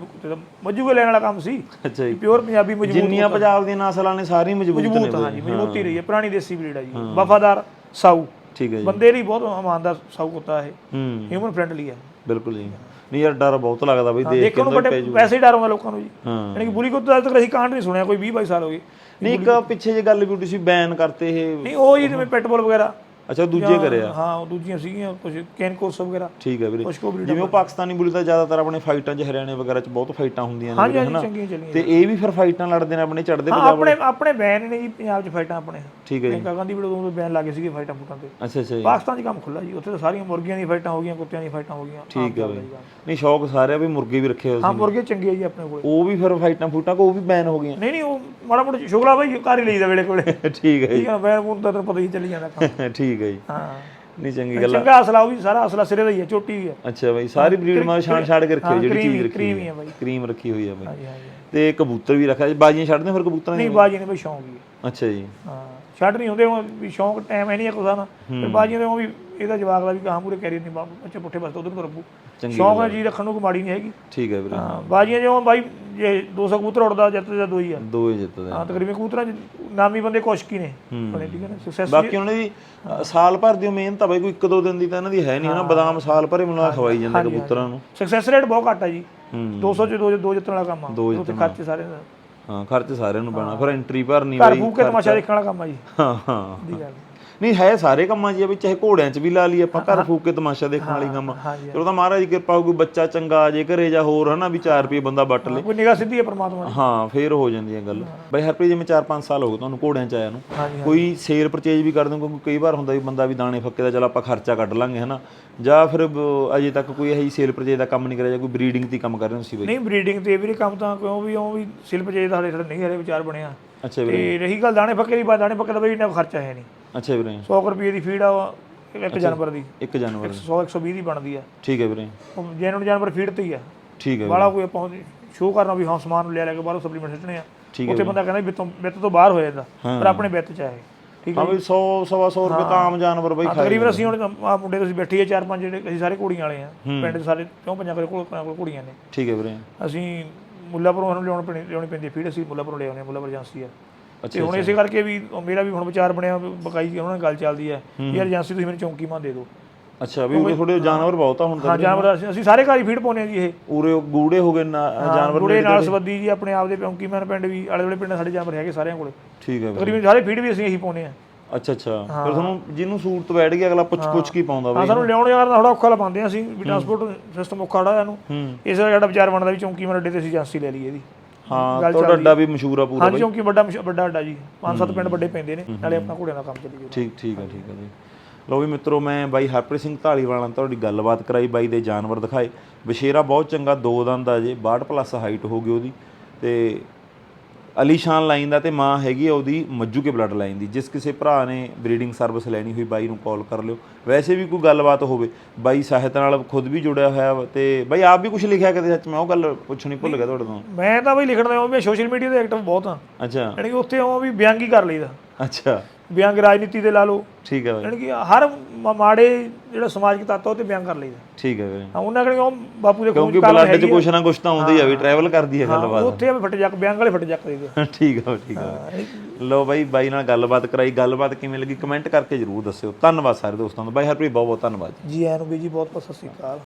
ਮੱਜੂਗੇ ਲੈਣ ਵਾਲਾ ਕੰਮ ਸੀ। ਅੱਛਾ ਜੀ। ਪਿਓਰ ਪੰਜਾਬੀ ਮਜ਼ਬੂਤ ਜਿੰਨੀਆਂ ਪੰਜਾਬ ਦੀਆਂ ਨਸਲਾਂ ਨੇ ਸਾਰੀ ਮਜ਼ਬੂਤ ਨੇ ਮਜ਼ਬੂਤ ਬਈ। ਹਾਂਜੀ ਮਜ਼ਬੂਤੀ ਰਹੀ ਹੈ ਪੁਰਾਣੀ ਦੇਸੀ ਬਰੀਡ ਆ ਜੀ। ਵਫਾਦਾਰ ਸਾਊ। ਠੀਕ ਹੈ ਜੀ। ਬੰਦੇ ਲਈ ਬਹੁਤ ਇਮਾਨਦਾਰ ਸਾਊ ਕੁੱਤਾ ਇਹ। ਹੂੰ। ਹਿਊਮਨ ਫ੍ਰੈਂਡਲੀ ਹੈ। ਬਿਲਕੁਲ ਜੀ। ਨਹੀਂ ਯਾਰ ਡਰ ਬਹੁਤ ਲੱਗਦਾ ਬਈ ਦੇਖ ਕੇ ਅੰਦਰ ਬੜੇ ਪੈਸੇ ਡਰ ਆਉਂਦਾ ਲੋਕਾਂ ਨੂੰ ਜੀ। ਯਾਨੀ ਕਿ ਬੁਰੀ ਕੁੱਤੇ ਅੱਜ ਤੱਕ ਅਸੀਂ ਕਾਂਡ ਨਹੀਂ ਸੁਣਿਆ ਕੋਈ 20 22 ਸਾਲ ਹੋ ਗਏ। ਨਹੀਂ ਇੱਕ ਪਿੱਛੇ ਜੇ ਗੱਲ ਵੀ ਉੱਡੀ ਸੀ ਬੈਨ ਕਰਤੇ ਇਹ। ਨਹੀਂ ਉਹ ਜੀ ਜਿਵੇਂ ਪੈਟਬੋਲ ਵਗੈਰਾ। ਅੱਛਾ ਦੂਜੇ ਕਰਿਆ ਹਾਂ ਉਹ ਦੂਜੀਆਂ ਸੀਗੀਆਂ ਕੁਝ ਕੈਨਕੋਸ ਵਗੈਰਾ ਠੀਕ ਹੈ ਵੀਰੇ। ਕੁਝ ਕੋ ਜਿਵੇਂ ਉਹ ਪਾਕਿਸਤਾਨੀ ਬੁੱਲ ਤਾਂ ਜ਼ਿਆਦਾਤਰ ਆਪਣੇ ਫਾਈਟਾਂ 'ਚ ਹਰਿਆਣੇ ਵਗੈਰਾ 'ਚ ਬਹੁਤ ਫਾਈਟਾਂ ਹੁੰਦੀਆਂ ਨੇ ਹਾਂਜੀ ਵੀਰੇ, ਹਾਂਜੀ ਹਨਾ? ਚੰਗੀਆਂ ਚੱਲੀਆਂ ਤੇ ਇਹ ਵੀ ਫਿਰ ਫਾਈਟਾਂ ਲੜਦੇ ਨੇ ਆਪਣੇ ਚੜਦੇ ਹਾਂ ਆਪਣੇ ਆਪਣੇ ਬੈਨ ਨੇ ਜੀ ਪੰਜਾਬ 'ਚ ਫਾਈਟਾਂ ਆਪਣੇ। ਠੀਕ ਹੈ ਜੀ। ਕਾਕਾਂ ਦੀ ਵੀਡੀਓ ਤੋਂ ਬੈਨ ਲੱਗੇ ਸੀਗੇ ਫਾਈਟਾਂ ਫੁੱਟਾਂ ਤੇ। ਅੱਛਾ ਅੱਛਾ ਜੀ। ਪਾਕਿਸਤਾਨ 'ਚ ਕੰਮ ਖੁੱਲਾ ਜੀ ਉੱਥੇ ਤਾਂ ਸਾਰੀਆਂ ਮੁਰਗੀਆਂ ਦੀਆਂ ਫਾਈਟਾਂ ਹੋ ਗਈਆਂ ਕੁੱਤਿਆਂ ਦੀਆਂ ਫਾਈਟਾਂ ਹੋ ਗਈਆਂ ਠੀਕ ਹੈ ਬਈ। ਨਹੀਂ ਸ਼ੌਕ ਸਾਰਿਆਂ ਵੀ ਮੁਰਗੇ ਵੀ ਰੱਖੇ ਹੋਏ ਹਾਂ ਸੀ। ਮੁਰਗੇ ਚੰਗੇ ਆ ਜੀ ਆਪਣੇ ਕੋਲੇ। ਉਹ ਵੀ ਫਿਰ ਫਾਈਟਾਂ ਫੂਟਾਂ ਕੋ ਉਹ ਵੀ ਬੈਨ ਹੋ ਗਈਆਂ। ਨਹੀਂ ਨਹੀਂ ਉਹ ਮਾੜਾ ਮੋਟਾ ਸ਼ੁਗਲਾ ਭਾਈ ਘਰ ਹੀ ਲਈਦਾ ਵੇਲੇ ਕੋਲੇ। ਠੀਕ ਹੈ ਜੀ। ਠੀਕ ਆ ਬੈਨ ਬੂਨ ਦਾ ਤਾਂ ਪਤਾ ਹੀ ਚੱਲੀ ਜਾਂਦਾ ਕੰਮ। ਠੀਕ ਹੈ ਜੀ ਹਾਂ। ਨਹੀਂ ਚੰਗੀ ਗੱਲ ਚੰਗਾ ਅਸਲਾ ਉਹ ਵੀ ਸਾਰਾ ਅਸਲਾ ਸਿਰੇ ਦਾ ਹੀ ਹੈ ਛੋਟੀ ਵੀ ਹੈ ਅੱਛਾ ਬਈ ਸਾਰੀ ਬਰੀਡ ਮਾ ਛਾਣ ਛਾੜ ਕੇ ਰੱਖੀ ਹੋਈ ਜਿਹੜੀ ਚੀਜ਼ ਹੀ- ਰੱਖੀ ਹੋਈ ਹੀ ਹੈ ਹੈ ਬਾਈ। ਕਰੀਮ ਰੱਖੀ ਹੋਈ ਹੈ ਬਈ। ਹਾਂਜੀ ਹਾਂਜੀ। ਤੇ ਕਬੂਤਰ ਵੀ ਰੱਖਿਆ। ਬਾਜੀਆਂ ਛੱਡਦੇ ਫਿਰ ਕਬੂਤਰਾਂ ਨਹੀਂ ਦੀਆਂ? ਬਾਜੀ ਨੇ ਬਈ ਸ਼ੌਂਕ ਹੀ ਹੈ। ਅੱਛਾ ਜੀ। ਹਾਂ ਛੱਡ ਨਹੀਂ ਹੁੰਦੇ ਉਹ ਵੀ ਸ਼ੌਂਕ ਟਾਈਮ ਹੈ ਨਹੀਂ ਕੋਸਾ ਨਾ ਤੇ ਬਾਜੀਆਂ ਦੇ ਉਹ ਵੀ ਇਹਦਾ ਜਵਾਬ ਦਾ ਵੀ ਕਹਾਂ ਪੂਰੇ ਕੈਰੀਅਰ ਨਹੀਂ ਬੱਚੇ ਪੁੱਠੇ ਬਸ ਉਧਰ ਤੋਂ ਰੱਬੂ ਸ਼ੌਂਕ ਹੈ। ਜੀ ਰੱਖਣ ਨੂੰ ਕੋਈ ਮਾੜੀ ਨਹੀਂ ਹੈਗੀ। ਠੀਕ ਹੈ ਵੀਰੇ। ਹਾਂ ਬਾਜੀਆਂ ਜਿਉਂ ਬਾਈ ਜੇ 200 ਕਬੂਤਰ ਉੜਦਾ ਜਿੱਤ ਜਾਂ ਦੋ ਹੀ ਆ। ਦੋ ਹੀ ਜਿੱਤਦੇ ਹਾਂ ਤਕਰੀਬਨ ਕਬੂਤਰਾਂ 'ਚ ਨਾਮੀ ਬੰਦੇ ਕੁਛ ਕੀ ਨੇ। ਬਣੇ ਠੀਕ ਹੈ ਨਾ ਸਕਸੈਸ ਬਾਕੀ ਉਹਨਾਂ ਦੀ ਸਾਲ ਭਰ ਦੀ ਮਿਹਨਤ ਆ ਬਈ ਕੋਈ ਇੱਕ ਦੋ ਦਿਨ ਦੀ ਤਾਂ ਇਹਨਾਂ ਦੀ ਹੈ ਨਹੀਂ ਹਨਾ ਬਦਾਮ ਸਾਲ ਭਰੇ ਮੈਨੂੰ ਖਵਾਈ ਜਾਂਦੇ ਕਬੂਤਰਾਂ ਨੂੰ। ਸਕਸੈਸ ਰੇਟ ਬਹੁਤ ਘੱਟ ਆ ਜੀ। ਹੂੰ। 200 ਚ ਦੋ ਦੋ ਜਿੱਤਣ ਵਾਲਾ ਕੰਮ ਆ। ਉੱਥੇ ਖਰਚੇ ਸਾਰੇ ਦਾ। ਹਾਂ ਖਰਚ ਸਾਰਿਆਂ ਨੂੰ ਪੈਣਾ। ਫਿਰ ਐਂਟਰੀ ਭਰਨੀ ਘਰ ਬਈ ਫੂਕ ਕੇ ਤਮਾਸ਼ਾ ਦੇਖਣ ਵਾਲਾ ਕੰਮ ਆ ਜੀ। ਹਾਂ ਹਾਂ। ਦੀ ਗੱਲ। ਨਹੀਂ ਹੈ ਸਾਰੇ ਕੰਮਾਂ 'ਚ ਆ ਵੀ ਚਾਹੇ ਘੋੜਿਆਂ 'ਚ ਵੀ ਲਾ ਲਈ ਆਪਾਂ ਘਰ ਫੂਕ ਕੇ ਤਮਾਸ਼ਾ ਦੇਖਣ ਵਾਲੀ ਕੰਮ ਹਾਂਜੀ ਚਲੋ ਤਾਂ ਮਹਾਰਾਜ ਦੀ ਕਿਰਪਾ ਹੋਊਗੀ ਬੱਚਾ ਚੰਗਾ ਆ ਜੇ ਘਰੇ ਜਾਂ ਹੋਰ ਹਨਾ ਵੀ 4 ਰੁਪਏ ਬੰਦਾ ਵੱਟ ਲੇ। ਕੋਈ ਨਿਗਾਹ ਸਿੱਧੀ ਹੈ ਪਰਮਾਤਮਾ ਦੀ। ਹਾਂ ਫੇਰ ਹੋ ਜਾਂਦੀਆਂ ਗੱਲ। ਬਈ ਹਰਪ੍ਰੀਤ ਜਿਵੇਂ 4-5 ਸਾਲ ਹੋ ਗਏ ਤੁਹਾਨੂੰ ਘੋੜਿਆਂ 'ਚ ਆਇਆ ਨੂੰ ਹਾਂਜੀ ਕੋਈ ਸੇਲ ਪਰਚੇਜ ਵੀ ਕਰਦੇ ਹੋ? ਕਿਉਂਕਿ ਕਈ ਵਾਰ ਹੁੰਦਾ ਵੀ ਬੰਦਾ ਵੀ ਦਾਣੇ ਫੱਕੇ ਦਾ ਚਲ ਆਪਾਂ ਖਰਚਾ ਕੱਢ ਲਾਂਗੇ ਹਨਾ। ਜਾਂ ਫਿਰ ਬ- ਅਜੇ ਤੱਕ ਕੋਈ ਇਹੀ ਸੇਲ ਪਰਚੇਜ ਦਾ ਕੰਮ ਨਹੀਂ ਕਰਿਆ ਜਾਂ ਕੋਈ ਬਰੀਡਿੰਗ ਤੇ ਕੰਮ ਕਰ ਰਹੇ ਹੋ ਤੁਸੀਂ ਬਈ? ਨਹੀਂ ਬਰੀਡਿੰਗ ਤੇ ਵੀਰੇ ਕੰਮ ਤਾਂ ਕਿਉਂ ਵੀ ਉਹ ਵੀ ਸਿਲਪ ਜੇ ਸਾਡੇ ਸਾਡੇ ਨਹੀਂ ਹਰੇ ਵਿਚਾਰ ਬਣਿਆ। ਅੱਛਾ ਵੀਰੇ। ਤੇ ਰਹੀ ਗੱਲ ਦਾਣੇ ਪੱਕੇ ਦੀ ਬਾਤ ਦਾਣੇ ਪੱਕੇ ਦਾ ਬਈ ਇੰਨਾ ਖਰਚਾ ਹੈ ਨਹੀਂ। ਅੱਛਾ ਵੀਰੇ। 100 ਰੁਪਏ ਦੀ ਫੀਡ ਆ ਉਹ ਇੱਕ ਜਾਨਵਰ ਦੀ। 1 ਜਨਵਰੀ 100 120 ਦੀ ਬਣਦੀ ਆ। ਠੀਕ ਹੈ ਵੀਰੇ। ਜੈਨੂਨ ਜਾਨਵਰ ਫੀਡ ਤੇ ਹੀ ਆ। ਠੀਕ ਹੈ ਬਾਲਾ ਕੋਈ ਆਪਾਂ ਸ਼ੋਅ ਕਰਨਾ ਵੀ ਹਾਂ ਸਮਾਨ ਲਿਆ ਲੈ ਕੇ ਬਾਹਰੋਂ ਸਪਲੀਮੈਂਟ ਸਿੱਟਣੇ ਆ। ਉੱਥੇ ਬੰਦਾ ਕਹਿੰਦਾ ਵਿੱਤੋਂ ਵਿੱਤ ਤੋਂ ਬਾਹਰ ਹੋ ਜਾਂਦਾ। ਪਰ ਆਪਣੇ ਵਿੱਤ ਚ ਆਏ ਠੀਕ ਹੈ ਵੀ 100 ਸਵਾ 100 ਰੁਪਏ ਤਾਂ ਆਮ ਜਾਨਵਰ ਬਈ ਖਾਏ ਤਕਰੀਬਨ ਅਸੀਂ ਹੁਣ ਆ ਮੁੰਡੇ ਤੁਸੀਂ ਬੈਠੀ ਆ ਚਾਰ ਪੰਜ ਜਿਹੜੇ ਅਸੀਂ ਸਾਰੇ ਕੁੜੀਆਂ ਵਾਲੇ ਆ। ਪਿੰਡ ਦੇ ਸਾਰੇ ਕਿਉਂ ਪੰਜਾਂ ਕੋਲ ਕੋਲ ਕੁੜੀਆਂ ਨੇ। ਠੀਕ ਹੈ ਵੀਰੇ। ਅਸੀਂ ਮੁੱਲਾਪੁਰੋਂ ਸਾਨੂੰ ਲਿਆਉਣ ਪੈਣੀ ਲਿਆਉਣੀ ਪੈਂਦੀ ਫੀਡ ਅਸੀਂ ਮੁੱਲਾਪੁਰੋਂ ਲੈ ਆਉਂਦੇ ਮੁੱਲਾਪੁਰ ਏਜੰਸੀ ਆ। ਤੇ ਹੁਣ ਇਸੇ ਕਰਕੇ ਵੀ ਮੇਰਾ ਵੀ ਹੁਣ ਵਿਚਾਰ ਬਣਿਆ ਬਕਾਈ ਉਹਨਾਂ ਨਾਲ ਗੱਲ ਚੱਲਦੀ ਹੈ। ਯਾਰ ਏਜੰਸੀ ਤੁਸੀਂ ਮੈਨੂੰ ਚੌਂਕੀ ਮਾਂ ਦੇ ਦਿਓ। ਅੱਛਾ ਵੀ ਉਹ ਥੋੜੇ ਜਾਨਵਰ ਬਹੁਤ ਆ ਹੁਣ ਤਾਂ ਹਾਂ ਜਾਨਵਰ ਅਸੀਂ- ਸਾਰੇ ਘਰ ਹੀ ਫੀਡ ਪਾਉਂਦੇ ਆ ਜੀ ਇਹ। ਉਰੇ ਗੂੜੇ ਹੋ ਗਏ ਜਾਨਵਰ ਗੁੜੇ ਨਾਲ ਸਬੱਦੀ ਜੀ ਆਪਣੇ ਆਪ ਦੇ ਚੌਂਕੀ ਮਾਨ ਪਿੰਡ ਵੀ ਆਲੇ ਦੁਆਲੇ ਪਿੰਡ ਸਾਡੇ ਜਾਨਵਰ ਹੈਗੇ ਸਾਰਿਆਂ ਕੋਲੇ। ਠੀਕ ਹੈ ਤਕਰੀਬਨ ਸਾਰੇ ਫੀਡ ਵੀ ਅਸੀਂ ਇਹੀ ਪਾਉਂਦੇ ਆ ਅੱਛਾ ਅੱਛਾ। ਫਿਰ ਤੁਹਾਨੂੰ ਜਿਹਨੂੰ ਸੂਰਤ ਬੈਠ ਗਈ ਅਗਲਾ ਪੁੱਛ ਪੁੱਛ ਕੀ ਪਾਉਂਦਾ ਬਈ? ਸਾਨੂੰ ਲਿਆਉਣ ਯਾਰ ਦਾ ਥੋੜਾ ਔਖਾ ਲਪਾਉਂਦੇ ਆ ਅਸੀਂ ਵੀ ਟਰਾਂਸਪੋਰਟ ਸਿਸਟਮ ਔਖਾ ਹੁੰਦਾ ਇਹਨੂੰ। ਇਸ ਦਾ ਸਾਡਾ ਵਿਚਾਰ ਬਣਦਾ ਵੀ ਚੌਂਕੀ ਮਾਨ ਅੱਡੇ ਤੇ ਅਸੀਂ ਏਜੰਸੀ ਲੈ ਲਈਏ ਇਹਦੀ। ਹਾਂ ਤੁਹਾਡਾ ਅੱਡਾ ਵੀ ਮਸ਼ਹੂਰ ਆ ਪੂਰਾ ਹਾਂਜੀ ਚੌਂਕੀ ਵੱਡਾ ਮਸ਼- ਵੱਡਾ ਅੱਡਾ ਜੀ। ਪੰਜ ਸੱਤ ਪਿੰਡ ਵੱਡੇ ਪੈਂਦੇ ਨੇ ਨਾਲੇ ਆਪਣਾ ਘੋੜਿਆਂ ਦਾ ਕੰਮ ਚੱਲੀ ਜਾਂਦਾ। ਠੀਕ ਠੀਕ ਹੈ ਠੀਕ ਹੈ ਜੀ। ਲਓ ਵੀ ਮਿੱਤਰੋ ਮੈਂ ਬਾਈ ਹਰਪ੍ਰੀਤ ਸਿੰਘ ਢਾਲੀਵਾਲ ਨਾਲ ਤੁਹਾਡੀ ਗੱਲਬਾਤ ਕਰਾਈ ਬਾਈ ਦੇ ਜਾਨਵਰ ਦਿਖਾਏ। ਬਸ਼ੇਰਾ ਬਹੁਤ ਚੰਗਾ ਦੋ ਦੰਦ ਆ ਜੇ 62 ਪਲੱਸ ਹਾਈਟ ਹੋ ਗਈ ਉਹਦੀ। ਤੇ ਅਲੀਸ਼ਾਨ ਲਾਈਨ ਦਾ ਤੇ ਮਾਂ ਹੈਗੀ ਆ ਉਹਦੀ ਮੱਜੂ ਕੇ ਬਲੱਡ ਲਾਈਨ ਦੀ ਜਿਸ ਕਿਸੇ ਭਰਾ ਨੇ ਬਰੀਡਿੰਗ ਸਰਵਿਸ ਲੈਣੀ ਹੋਈ ਬਾਈ ਨੂੰ ਕਾਲ ਕਰ ਲਿਓ। ਵੈਸੇ ਵੀ ਕੋਈ ਗੱਲਬਾਤ ਹੋਵੇ ਬਾਈ ਸਾਹਿਤ ਨਾਲ ਖੁਦ ਵੀ ਜੁੜਿਆ ਹੋਇਆ ਵਾ ਤੇ ਬਾਈ ਆਪ ਵੀ ਕੁਝ ਲਿਖਿਆ ਕਦੇ ਸੱਚ? ਮੈਂ ਉਹ ਗੱਲ ਪੁੱਛਣੀ ਭੁੱਲ ਗਿਆ ਤੁਹਾਡੇ ਤੋਂ। ਮੈਂ ਤਾਂ ਬਈ ਲਿਖਣ ਦਾ ਉਹ ਵੀ ਸੋਸ਼ਲ ਮੀਡੀਆ ਤੇ ਐਕਟਿਵ ਬਹੁਤ ਆ ਅੱਛਾ। ਯਾਨੀ ਕਿ ਉੱਥੇ ਉਹ ਵੀ ਬਿਆੰਗ ਹੀ ਕਰ ਲਈਦਾ। ਅੱਛਾ। ਬਿਆੰਗ ਰਾਜਨੀਤੀ ਦੇ ਲਾ ਲਓ। ਠੀਕ ਹੈ ਬਾਈ। ਯਾਨੀ ਕਿ ਹਰ ਮ- ਮਾੜੇ ਜਿਹੜਾ ਸਮਾਜਿਕ ਤੱਤ ਆ ਉਹ ਤੇ ਬਿਆਨ ਕਰ ਲਈਦਾ। ਠੀਕ ਹੈ ਉਹਨਾਂ ਕਹਿੰਦੇ ਉਹ ਬਾਪੂ ਦੇ ਖੂਨ ਕਿਉਂਕਿ ਚ ਕਾਲਮ ਬਲੱਡ 'ਚ ਹੈਗੀ ਆ। ਕੁਛ ਨਾ ਕੁਛ ਤਾਂ ਆਉਂਦਾ ਹੀ ਆ ਵੀ ਟਰੈਵਲ ਕਰਦੀ ਹੈ ਗੱਲਬਾਤ ਉੱਥੇ ਆ ਵੀ ਫਟ ਜੱਕ ਬਿਆੰਗ ਵਾਲੇ ਫਟ ਜੱਕ ਦੇਦੇ ਠੀਕ ਆ ਠੀਕ ਆ ਲੋ ਬਾਈ। ਬਾਈ ਨਾਲ ਗੱਲਬਾਤ ਕਰਾਈ। ਗੱਲਬਾਤ ਕਿਵੇਂ ਲੱਗੀ? ਕਮੈਂਟ ਕਰਕੇ ਜਰੂਰ ਦੱਸਿਓ। ਧੰਨਵਾਦ ਸਾਰੇ ਦੋਸਤਾਂ ਦਾ। ਬਾਈ ਹਰਪ੍ਰੀਤ ਬਹੁਤ ਬਹੁਤ ਧੰਨਵਾਦ ਜੀ। ਆਇਆਂ ਨੂੰ ਵੀ ਜੀ ਬਹੁਤ ਬਹੁਤ ਸਤਿ ਸ਼੍ਰੀ ਅਕਾਲ।